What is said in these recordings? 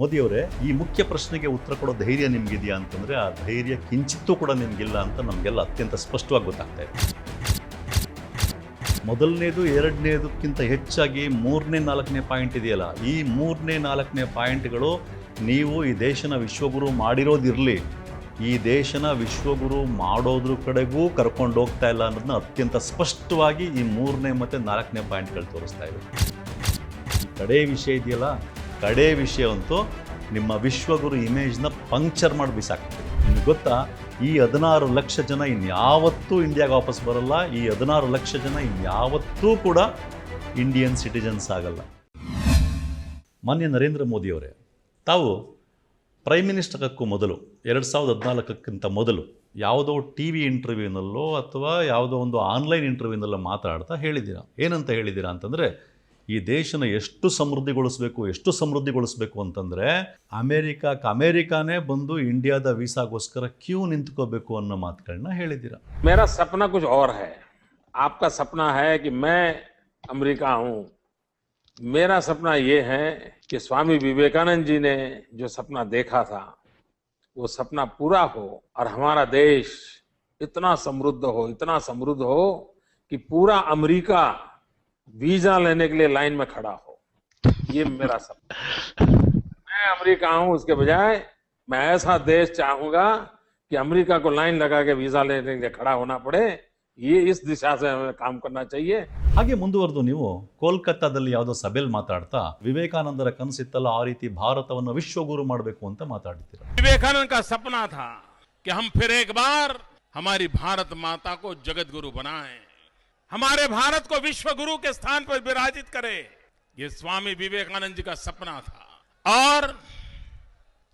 ಮೋದಿಯವರೇ ಈ ಮುಖ್ಯ ಪ್ರಶ್ನೆಗೆ ಉತ್ತರ ಕೊಡೋ ಧೈರ್ಯ ನಿಮ್ಗಿದೆಯಾ ಅಂತಂದ್ರೆ ಆ ಧೈರ್ಯ ಕಿಂಚಿತ್ತೂ ಕೂಡ ನಿಮ್ಗಿಲ್ಲ ಅಂತ ನಮಗೆಲ್ಲ ಅತ್ಯಂತ ಸ್ಪಷ್ಟವಾಗಿ ಗೊತ್ತಾಗ್ತಾ ಇದೆ. ಮೊದಲನೇದು, ಎರಡನೇದಕ್ಕಿಂತ ಹೆಚ್ಚಾಗಿ ಮೂರನೇ, ನಾಲ್ಕನೇ ಪಾಯಿಂಟ್ ಇದೆಯಲ್ಲ, ಈ ಮೂರನೇ, ನಾಲ್ಕನೇ ಪಾಯಿಂಟ್ಗಳು ನೀವು ಈ ದೇಶನ ವಿಶ್ವಗುರು ಮಾಡಿರೋದಿರಲಿ. ಈ ದೇಶನ ವಿಶ್ವಗುರು ಮಾಡೋದ್ರ ಕಡೆಗೂ ಕರ್ಕೊಂಡು ಹೋಗ್ತಾ ಇಲ್ಲ ಅನ್ನೋದನ್ನ ಅತ್ಯಂತ ಸ್ಪಷ್ಟವಾಗಿ ಈ ಮೂರನೇ ಮತ್ತು ನಾಲ್ಕನೇ ಪಾಯಿಂಟ್ಗಳು ತೋರಿಸ್ತಾ ಇದೆ. ಕಡೆ ವಿಷಯ ಇದೆಯಲ್ಲ ಕಡೆ ವಿಷಯ ಅಂತೂ ನಿಮ್ಮ ವಿಶ್ವಗುರು ಇಮೇಜ್ನ ಪಂಕ್ಚರ್ ಮಾಡಿ ಬಿಸಾಕ್ತದೆ ನಿಮ್ಗೆ ಗೊತ್ತಾ? ಈ ಹದಿನಾರು ಲಕ್ಷ ಜನ ಇನ್ಯಾವತ್ತೂ ಇಂಡಿಯಾಗೆ ವಾಪಸ್ ಬರಲ್ಲ, ಈ ಹದಿನಾರು ಲಕ್ಷ ಜನ ಇನ್ಯಾವತ್ತೂ ಕೂಡ ಇಂಡಿಯನ್ ಸಿಟಿಜನ್ಸ್ ಆಗಲ್ಲ. ಮಾನ್ಯ ನರೇಂದ್ರ ಮೋದಿಯವರೇ, ತಾವು ಪ್ರೈಮ್ ಮಿನಿಸ್ಟರ್ ಆಗಕ್ಕೂ ಮೊದಲು, ಎರಡು ಸಾವಿರದ ಹದಿನಾಲ್ಕಕ್ಕಿಂತ ಮೊದಲು ಯಾವುದೋ ಟಿ ವಿ ಇಂಟರ್ವ್ಯೂನಲ್ಲೋ ಅಥವಾ ಯಾವುದೋ ಒಂದು ಆನ್ಲೈನ್ ಇಂಟರ್ವ್ಯೂನಲ್ಲೋ ಮಾತಾಡ್ತಾ ಹೇಳಿದ್ದೀರಾ? ಏನಂತ ಹೇಳಿದ್ದೀರಾ ಅಂತಂದರೆ ಈ ದೇಶನ ಎಷ್ಟು ಸಮೃದ್ಧಿಗೊಳಿಸಬೇಕು ಎಷ್ಟು ಸಮೃದ್ಧಿಗೊಳಿಸಬೇಕು ಅಂತಂದರೆ ಅಮೇರಿಕಾಕ್ಕೆ ಅಮೇರಿಕಾನೇ ಬಂದು ಇಂಡಿಯಾದ ವೀಸಾಗೋಸ್ಕರ ಕ್ಯೂ ನಿಂತ್ಕೋಬೇಕು ಅನ್ನೋ ಮಾತುಗಳನ್ನ ಹೇಳಿದ್ದೀರಾ मेरा सपना कुछ और है आपका सपना है कि मैं अमेरिका हूं मेरा सपना ये है कि स्वामी विवेकानंद जी ने जो सपना देखा था वो सपना पूरा हो और हमारा देश इतना समृद्ध हो इतना समृद्ध हो कि पूरा अमेरिका वीजा लेने के लिए लाइन में खड़ा हो ये मेरा सपना है। मैं अमेरिका हूं उसके बजाय मैं ऐसा देश चाहूंगा कि अमेरिका को लाइन लगा के वीजा लेने के लिए खड़ा होना पड़े ये इस दिशा से हमें काम करना चाहिए ಹಾಗೆ ಮುಂದುವರೆದು ನೀವು ಕೋಲ್ಕತ್ತಾದಲ್ಲಿ ಯಾವುದೋ ಸಭೆಯಲ್ಲಿ ಮಾತಾಡ್ತಾ ವಿವೇಕಾನಂದರ ಕನಸಿತ್ತಲ್ಲ ಆ ರೀತಿ ಭಾರತವನ್ನು ವಿಶ್ವಗುರು ಮಾಡಬೇಕು ಅಂತ ಮಾತಾಡ್ತೀರಾ विवेकानंद का सपना था कि हम फिर एक बार हमारी भारत माता को जगत गुरु बनाएं हमारे भारत को विश्व गुरु के स्थान पर विराजित करे। ये स्वामी विवेकानंद जी का सपना था। और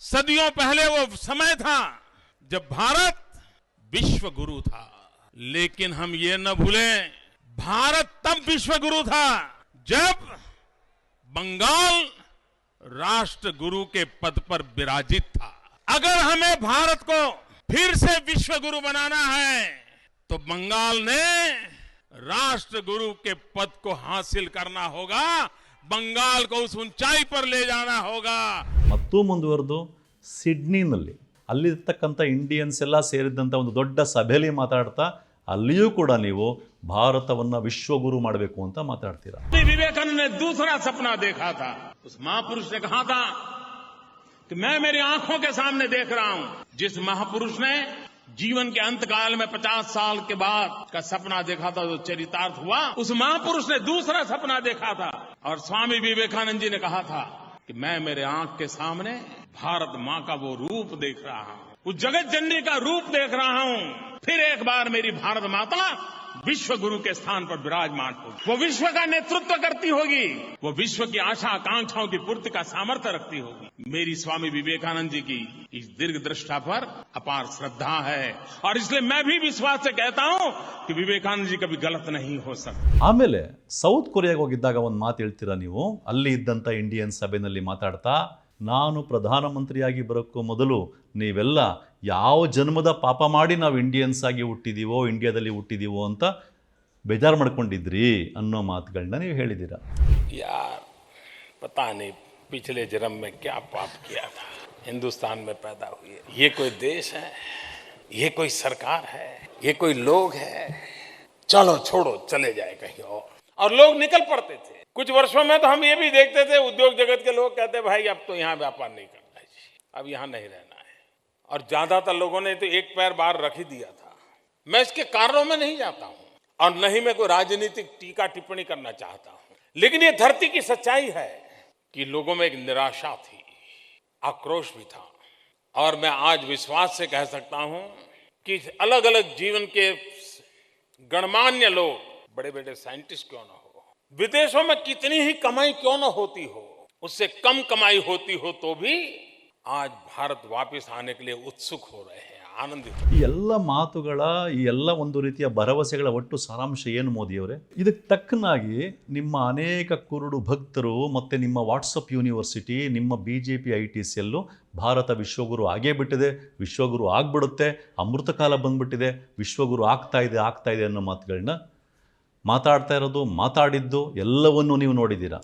सदियों पहले वो समय था जब भारत विश्व गुरु था। लेकिन हम ये न भूलें, भारत तब विश्व गुरु था जब बंगाल राष्ट्र गुरु के पद पर विराजित था। अगर हमें भारत को फिर से विश्व गुरु बनाना है तो बंगाल ने राष्ट्र गुरु के पद को हासिल करना होगा बंगाल को उस ऊंचाई पर ले जाना होगा ಮತ್ತೂ ಮುಂದುವರೆದು ಸಿಡ್ನಿನಲ್ಲಿ ಅಲ್ಲಿರ್ತಕ್ಕಂಥ ಇಂಡಿಯನ್ಸ್ ಎಲ್ಲ ಸೇರಿದಂಥ ಒಂದು ದೊಡ್ಡ ಸಭೆಯಲ್ಲಿ ಮಾತಾಡ್ತಾ ಅಲ್ಲಿಯೂ ಕೂಡ ನೀವು ಭಾರತವನ್ನು ವಿಶ್ವಗುರು ಮಾಡಬೇಕು ಅಂತ ಮಾತಾಡ್ತೀರಾ स्वामी विवेकानंद ने दूसरा सपना देखा था उस महापुरुष ने कहा था कि मैं मेरी आंखों के सामने देख रहा हूं जिस महापुरुष ने जीवन के अंत काल में पचास साल के बाद का सपना देखा था, जो चरितार्थ हुआ, उस महापुरुष ने दूसरा सपना देखा था। और स्वामी विवेकानंद जी ने कहा था कि मैं मेरे आँख के सामने भारत माँ का वो रूप देख रहा हूँ। उस जगत जननी का रूप देख रहा हूँ। फिर एक बार मेरी भारत माता विश्व गुरु के स्थान पर विराजमान होगी वो विश्व का नेतृत्व करती होगी वो विश्व की आशा आकांक्षाओं की पूर्ति का सामर्थ्य रखती होगी मेरी स्वामी विवेकानंद जी की इस दीर्घ दृष्टा पर अपार श्रद्धा है और इसलिए मैं भी विश्वास से कहता हूं कि विवेकानंद जी कभी गलत नहीं हो सकते ಆಮೇಲೆ ಸೌತ್ ಕೊರಿಯಾಗೆ ಹೋಗಿದ್ದಾಗ ಒಂದು ಮಾತು ಹೇಳ್ತೀರಾ ನೀವು ಅಲ್ಲಿ ಇದ್ದಂಥ ಇಂಡಿಯನ್ ಸಭೆಯಲ್ಲಿ ಮಾತಾಡ್ತಾ ನಾನು ಪ್ರಧಾನಮಂತ್ರಿಯಾಗಿ ಬರೋಕ್ಕೂ ಮೊದಲು ನೀವೆಲ್ಲ ಯಾವ ಜನ್ಮದ ಪಾಪ ಮಾಡಿ ನಾವು ಇಂಡಿಯನ್ಸ್ ಆಗಿ ಹುಟ್ಟಿದೀವೋ ಇಂಡಿಯಾದಲ್ಲಿ ಹುಟ್ಟಿದೀವೋ ಅಂತ ಬೇಜಾರು ಮಾಡ್ಕೊಂಡಿದ್ರಿ ಅನ್ನೋ ಮಾತುಗಳನ್ನ ನೀವು ಹೇಳಿದ್ದೀರಾ यार पता नहीं पिछले जन्म में क्या पाप किया था हिंदुस्तान में पैदा हुए ये कोई देश है ये कोई सरकार है ये कोई लोग है चलो छोड़ो चले जाए कहीं और और लोग निकल पड़ते थे कुछ वर्षों में तो हम ये भी देखते थे उद्योग जगत के लोग कहते भाई अब तो यहाँ व्यापार नहीं करना है जी अब यहाँ नहीं रहना है और ज़्यादातर लोगों ने तो एक पैर बाहर रख ही दिया था। मैं इसके कारणों में नहीं जाता हूँ और न ही मैं कोई राजनीतिक टीका टिप्पणी करना चाहता हूँ। लेकिन ये धरती की सच्चाई है कि लोगों में एक निराशा थी, आक्रोश भी था। और मैं आज विश्वास से कह सकता हूँ कि अलग अलग जीवन के गणमान्य लोग बड़े बड़े साइंटिस्ट क्यों ना हो, विदेशों में कितनी ही कमाई क्यों ना होती हो, उससे कम कमाई होती हो तो भी आज भारत वापस आने के लिए उत्सुक हो रहे हैं आनंदित हो ಈ ಎಲ್ಲ ಮಾತುಗಳ ಈ ಎಲ್ಲ ಒಂದು ರೀತಿಯ ಭರವಸೆಗಳ ಒಟ್ಟು ಸಾರಾಂಶ ಏನು ಮೋದಿಯವರೇ ಇದಕ್ಕೆ ತಕ್ಕನಾಗಿ ನಿಮ್ಮ ಅನೇಕ ಕುರುಡು ಭಕ್ತರು ಮತ್ತು ನಿಮ್ಮ ವಾಟ್ಸಪ್ ಯೂನಿವರ್ಸಿಟಿ ನಿಮ್ಮ B J P I T ಸಿಯಲ್ಲೂ Bharat ವಿಶ್ವಗುರು ಆಗೇ ಬಿಟ್ಟಿದೆ ವಿಶ್ವಗುರು ಆಗ್ಬಿಡುತ್ತೆ ಅಮೃತ ಕಾಲ ಬಂದ್ಬಿಟ್ಟಿದೆ ವಿಶ್ವಗುರು ಆಗ್ತಾ ಇದೆ ಆಗ್ತಾ ಇದೆ ಅನ್ನೋ ಮಾತುಗಳನ್ನ ಮಾತಾಡ್ತಾ ಇರೋದು ಮಾತಾಡಿದ್ದು ಎಲ್ಲವನ್ನೂ ನೀವು ನೋಡಿದ್ದೀರಾ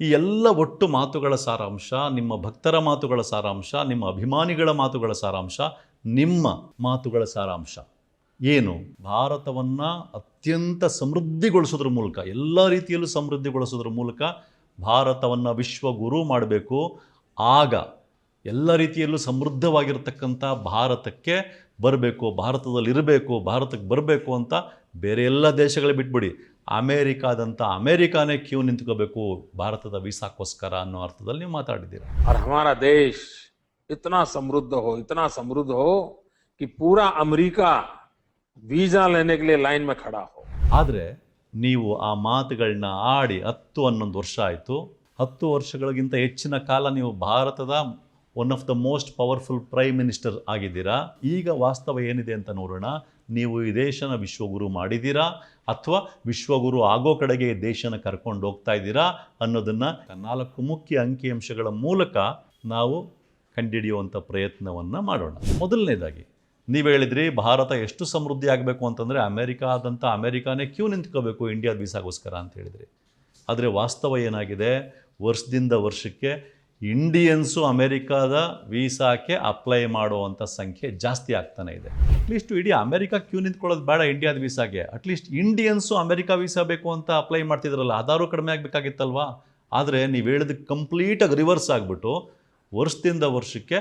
ಈ ಎಲ್ಲ ಒಟ್ಟು ಮಾತುಗಳ ಸಾರಾಂಶ, ನಿಮ್ಮ ಭಕ್ತರ ಮಾತುಗಳ ಸಾರಾಂಶ, ನಿಮ್ಮ ಅಭಿಮಾನಿಗಳ ಮಾತುಗಳ ಸಾರಾಂಶ, ನಿಮ್ಮ ಮಾತುಗಳ ಸಾರಾಂಶ. ಏನು? ಭಾರತವನ್ನು ಅತ್ಯಂತ ಸಮೃದ್ಧಿಗೊಳಿಸೋದ್ರ ಮೂಲಕ, ಎಲ್ಲ ರೀತಿಯಲ್ಲೂ ಸಮೃದ್ಧಿಗೊಳಿಸೋದ್ರ ಮೂಲಕ ಭಾರತವನ್ನು ವಿಶ್ವಗುರು ಮಾಡಬೇಕು. ಆಗ ಎಲ್ಲ ರೀತಿಯಲ್ಲೂ ಸಮೃದ್ಧವಾಗಿರ್ತಕ್ಕಂಥ ಭಾರತಕ್ಕೆ ಬರಬೇಕು ಭಾರತದಲ್ಲಿ ಇರಬೇಕು ಭಾರತಕ್ಕೆ ಬರಬೇಕು ಅಂತ ಬೇರೆ ಎಲ್ಲ ದೇಶಗಳೇ ಬಿಟ್ಬಿಡಿ. ಅಮೇರಿಕಾದಂಥ ಅಮೇರಿಕಾನೇ ಕ್ಯೂ ನಿಂತ್ಕೋಬೇಕು ಭಾರತದ ವೀಸಾಕ್ಕೋಸ್ಕರ ಅನ್ನೋ ಅರ್ಥದಲ್ಲಿ ನೀವು ಮಾತಾಡಿದ್ದೀರ और हमारा देश इतना समृद्ध हो इतना समृद्ध हो कि पूरा अमेरिका वीजा लेने के लिए लाइन में खड़ा हो ಆದರೆ ನೀವು ಆ ಮಾತುಗಳನ್ನ ಆಡಿ ಹತ್ತು ಹನ್ನೊಂದು ವರ್ಷ ಆಯಿತು ಹತ್ತು ವರ್ಷಗಳಿಗಿಂತ ಹೆಚ್ಚಿನ ಕಾಲ ನೀವು ಭಾರತದ one of the most powerful prime minister ಆಗಿದ್ದೀರಾ? ಈಗ ವಾಸ್ತವ ಏನಿದೆ ಅಂತ ನೋಡೋಣ. ನೀವು ಈ ದೇಶನ ವಿಶ್ವಗುರು ಮಾಡಿದ್ದೀರಾ? ಅಥವಾ ವಿಶ್ವಗುರು ಆಗೋ ಕಡೆಗೆ ದೇಶನ ಕರ್ಕೊಂಡು ಹೋಗ್ತಾ ಇದ್ದೀರಾ? ಅನ್ನೋದನ್ನು ನಾಲ್ಕು ಮುಖ್ಯ ಅಂಕಿಅಂಶಗಳ ಮೂಲಕ ನಾವು ಕಂಡುಹಿಡಿಯುವಂಥ ಪ್ರಯತ್ನವನ್ನು ಮಾಡೋಣ. ಮೊದಲನೇದಾಗಿ, ನೀವು ಹೇಳಿದ್ರಿ ಭಾರತ ಎಷ್ಟು ಸಮೃದ್ಧಿ ಆಗಬೇಕು ಅಂತಂದರೆ ಅಮೆರಿಕಾದಂಥ ಅಮೆರಿಕಾನೇ ಕ್ಯೂ ನಿಂತ್ಕೋಬೇಕು ಇಂಡಿಯಾದ ವೀಸಾಗೋಸ್ಕರ ಅಂತ ಹೇಳಿದ್ರಿ. ಆದರೆ ವಾಸ್ತವ ಏನಾಗಿದೆ? ವರ್ಷದಿಂದ ವರ್ಷಕ್ಕೆ ಇಂಡಿಯನ್ಸು ಅಮೆರಿಕಾದ ವೀಸಾಕ್ಕೆ ಅಪ್ಲೈ ಮಾಡುವಂಥ ಸಂಖ್ಯೆ ಜಾಸ್ತಿ ಆಗ್ತಾನೆ ಇದೆ. ಅಟ್ಲೀಸ್ಟ್ ಇಡೀ ಅಮೆರಿಕಾ ಕ್ಯೂ ನಿಂತ್ಕೊಳ್ಳೋದು ಬೇಡ ಇಂಡಿಯಾದ ವೀಸಾಗೆ. At least Indians America visa ಬೇಕು ಅಂತ ಅಪ್ಲೈ ಮಾಡ್ತಿದ್ರಲ್ಲ ಅದಾರು ಕಡಿಮೆ ಆಗಬೇಕಾಗಿತ್ತಲ್ವಾ? ಆದರೆ ನೀವು ಹೇಳಿದ ಕಂಪ್ಲೀಟಾಗಿ ರಿವರ್ಸ್ ಆಗಿಬಿಟ್ಟು ವರ್ಷದಿಂದ ವರ್ಷಕ್ಕೆ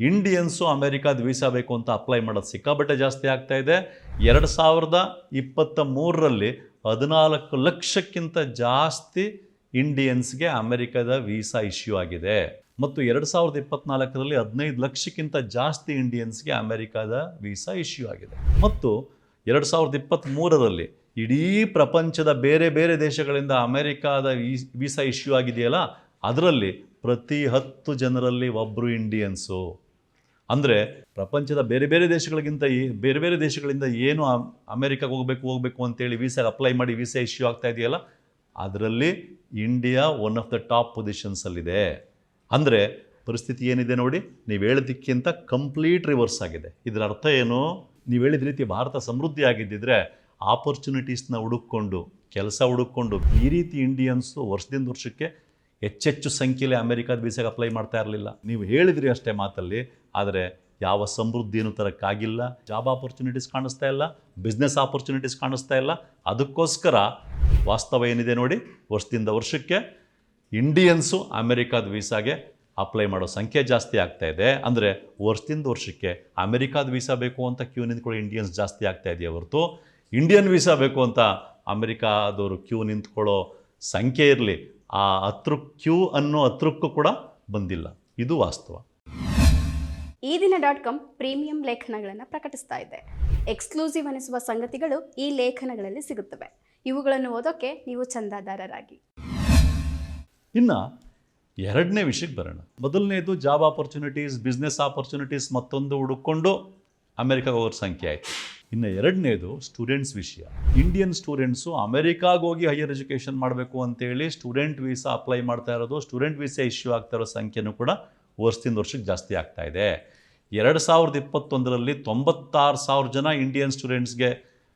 ಇಂಡಿಯನ್ಸು ಅಮೆರಿಕಾದ ವೀಸಾ ಬೇಕು ಅಂತ ಅಪ್ಲೈ ಮಾಡೋದು ಸಿಕ್ಕಾಬಟ್ಟೆ ಜಾಸ್ತಿ ಆಗ್ತಾ ಇದೆ. ಎರಡು ಸಾವಿರದ ಇಪ್ಪತ್ತ ಮೂರರಲ್ಲಿ ಹದಿನಾಲ್ಕು ಲಕ್ಷಕ್ಕಿಂತ ಜಾಸ್ತಿ ಇಂಡಿಯನ್ಸ್ಗೆ ಅಮೆರಿಕದ ವೀಸಾ ಇಶ್ಯೂ ಆಗಿದೆ. ಮತ್ತು ಎರಡು ಸಾವಿರದ ಇಪ್ಪತ್ನಾಲ್ಕರಲ್ಲಿ ಹದಿನೈದು ಲಕ್ಷಕ್ಕಿಂತ ಜಾಸ್ತಿ ಇಂಡಿಯನ್ಸ್ಗೆ ಅಮೆರಿಕದ ವೀಸಾ ಇಶ್ಯೂ ಆಗಿದೆ. ಮತ್ತು ಎರಡು ಸಾವಿರದ ಇಪ್ಪತ್ತ್ಮೂರರಲ್ಲಿ ಇಡೀ ಪ್ರಪಂಚದ ಬೇರೆ ಬೇರೆ ದೇಶಗಳಿಂದ ಅಮೆರಿಕಾದ ವೀಸ್- ಇಶ್ಯೂ ಆಗಿದೆಯಲ್ಲ? ಅದರಲ್ಲಿ ಪ್ರತಿ ಹತ್ತು ಜನರಲ್ಲಿ ಒಬ್ಬರು ಇಂಡಿಯನ್ಸು ಅಂದರೆ ಪ್ರಪಂಚದ ಬೇರೆ ಬೇರೆ ದೇಶಗಳಿಗಿಂತ ಬೇರೆ ಬೇರೆ ದೇಶಗಳಿಂದ ಏನು ಅಮ್- ಅಮೆರಿಕಾಗೆ ಹೋಗಬೇಕು ಹೋಗಬೇಕು ಅಂತೇಳಿ ವೀಸಾಗೆ ಅಪ್ಲೈ ಮಾಡಿ ವೀಸಾ ಇಶ್ಯೂ ಆಗ್ತಾ ಇದೆಯಲ್ಲ? ಅದರಲ್ಲಿ India one of the top ಪೊಸಿಷನ್ಸಲ್ಲಿದೆ ಅಂದರೆ ಪರಿಸ್ಥಿತಿ ಏನಿದೆ ನೋಡಿ, ನೀವು ಹೇಳಿದ್ದಕ್ಕಿಂತ ಕಂಪ್ಲೀಟ್ ರಿವರ್ಸ್ ಆಗಿದೆ. ಇದರ ಅರ್ಥ ಏನು? ನೀವು ಹೇಳಿದ ರೀತಿ ಭಾರತ ಸಮೃದ್ಧಿ ಆಗಿದ್ದಿದ್ರೆ ಆಪರ್ಚುನಿಟೀಸ್ನ ಹುಡುಕೊಂಡು ಕೆಲಸ ಹುಡುಕೊಂಡು ಈ ರೀತಿ ಇಂಡಿಯನ್ಸು ವರ್ಷದಿಂದ ವರ್ಷಕ್ಕೆ ಹೆಚ್ಚೆಚ್ಚು ಸಂಖ್ಯೆಯಲ್ಲಿ ಅಮೆರಿಕಾದ ವೀಸಾಗೆ ಅಪ್ಲೈ ಮಾಡ್ತಾ ಇರಲಿಲ್ಲ. ನೀವು ಹೇಳಿದ್ರಿ ಅಷ್ಟೇ ಮಾತಲ್ಲಿ, ಆದರೆ ಯಾವ ಸಮೃದ್ಧಿಯನ್ನು ತರಕ್ಕಾಗಿಲ್ಲ ಜಾಬ್ ಆಪರ್ಚುನಿಟೀಸ್ ಕಾಣಿಸ್ತಾ ಇಲ್ಲ ಬಿಸ್ನೆಸ್ ಆಪರ್ಚುನಿಟೀಸ್ ಕಾಣಿಸ್ತಾ ಇಲ್ಲ. ಅದಕ್ಕೋಸ್ಕರ ವಾಸ್ತವ ಏನಿದೆ ನೋಡಿ, ವರ್ಷದಿಂದ ವರ್ಷಕ್ಕೆ ಇಂಡಿಯನ್ಸು ಅಮೆರಿಕಾದ ವೀಸಾಗೆ ಅಪ್ಲೈ ಮಾಡೋ ಸಂಖ್ಯೆ ಜಾಸ್ತಿ ಆಗ್ತಾ ಇದೆ. ಅಂದರೆ ವರ್ಷದಿಂದ ವರ್ಷಕ್ಕೆ ಅಮೆರಿಕಾದ ವೀಸಾ ಬೇಕು ಅಂತ ಕ್ಯೂ ನಿಂತ್ಕೊಳ್ಳೋ ಇಂಡಿಯನ್ಸ್ ಜಾಸ್ತಿ ಆಗ್ತಾ ಇದೆಯಾ ಹೊರತು? ಇಂಡಿಯನ್ ವೀಸಾ ಬೇಕು ಅಂತ ಅಮೆರಿಕಾದವರು ಕ್ಯೂ ನಿಂತ್ಕೊಳ್ಳೋ ಸಂಖ್ಯೆ ಇರಲಿ. ಆ ಹತ್ರ ಕ್ಯೂ ಅನ್ನೋ ಹತ್ರಕ್ಕೂ ಕೂಡ ಬಂದಿಲ್ಲ. ಇದು ವಾಸ್ತವ. ಈ ದಿನ ಡಾಟ್ ಕಾಮ್ ಪ್ರೀಮಿಯಂ ಲೇಖನಗಳನ್ನು ಪ್ರಕಟಿಸ್ತಾ ಇದೆ. ಎಕ್ಸ್ಕ್ಲೂಸಿವ್ ಅನಿಸುವ ಸಂಗತಿಗಳು ಈ ಲೇಖನಗಳಲ್ಲಿ ಸಿಗುತ್ತವೆ. ಇವುಗಳನ್ನು ಓದೋಕೆ ನೀವು ಚಂದಾದಾರರಾಗಿ. ಇನ್ನು ಎರಡನೇ ವಿಷಯಕ್ಕೆ ಬರೋಣ. ಮೊದಲನೇದು ಜಾಬ್ ಆಪರ್ಚುನಿಟೀಸ್ ಬಿಸ್ನೆಸ್ ಆಪರ್ಚುನಿಟೀಸ್ ಮತ್ತೊಂದು ಹುಡುಕೊಂಡು ಅಮೆರಿಕಾಗೆ ಹೋಗೋರ ಸಂಖ್ಯೆ ಆಯಿತು. ಇನ್ನು ಎರಡನೇದು ಸ್ಟೂಡೆಂಟ್ಸ್ ವಿಷಯ. ಇಂಡಿಯನ್ ಸ್ಟೂಡೆಂಟ್ಸು ಅಮೆರಿಕಾಗೆ ಹೋಗಿ ಹೈಯರ್ ಎಜುಕೇಷನ್ ಮಾಡಬೇಕು ಅಂತೇಳಿ ಸ್ಟೂಡೆಂಟ್ ವೀಸಾ ಅಪ್ಲೈ ಮಾಡ್ತಾ ಇರೋದು ಸ್ಟೂಡೆಂಟ್ ವೀಸಾ ಇಶ್ಯೂ ಆಗ್ತಾ ಇರೋ ಸಂಖ್ಯೆನೂ ಕೂಡ ವರ್ಷದಿಂದ ವರ್ಷಕ್ಕೆ ಜಾಸ್ತಿ ಆಗ್ತಾ ಇದೆ. ಎರಡು ಸಾವಿರದ ಇಪ್ಪತ್ತೊಂದರಲ್ಲಿ ತೊಂಬತ್ತಾರು ಸಾವಿರ ಜನ ಇಂಡಿಯನ್ ಸ್ಟೂಡೆಂಟ್ಸ್ಗೆ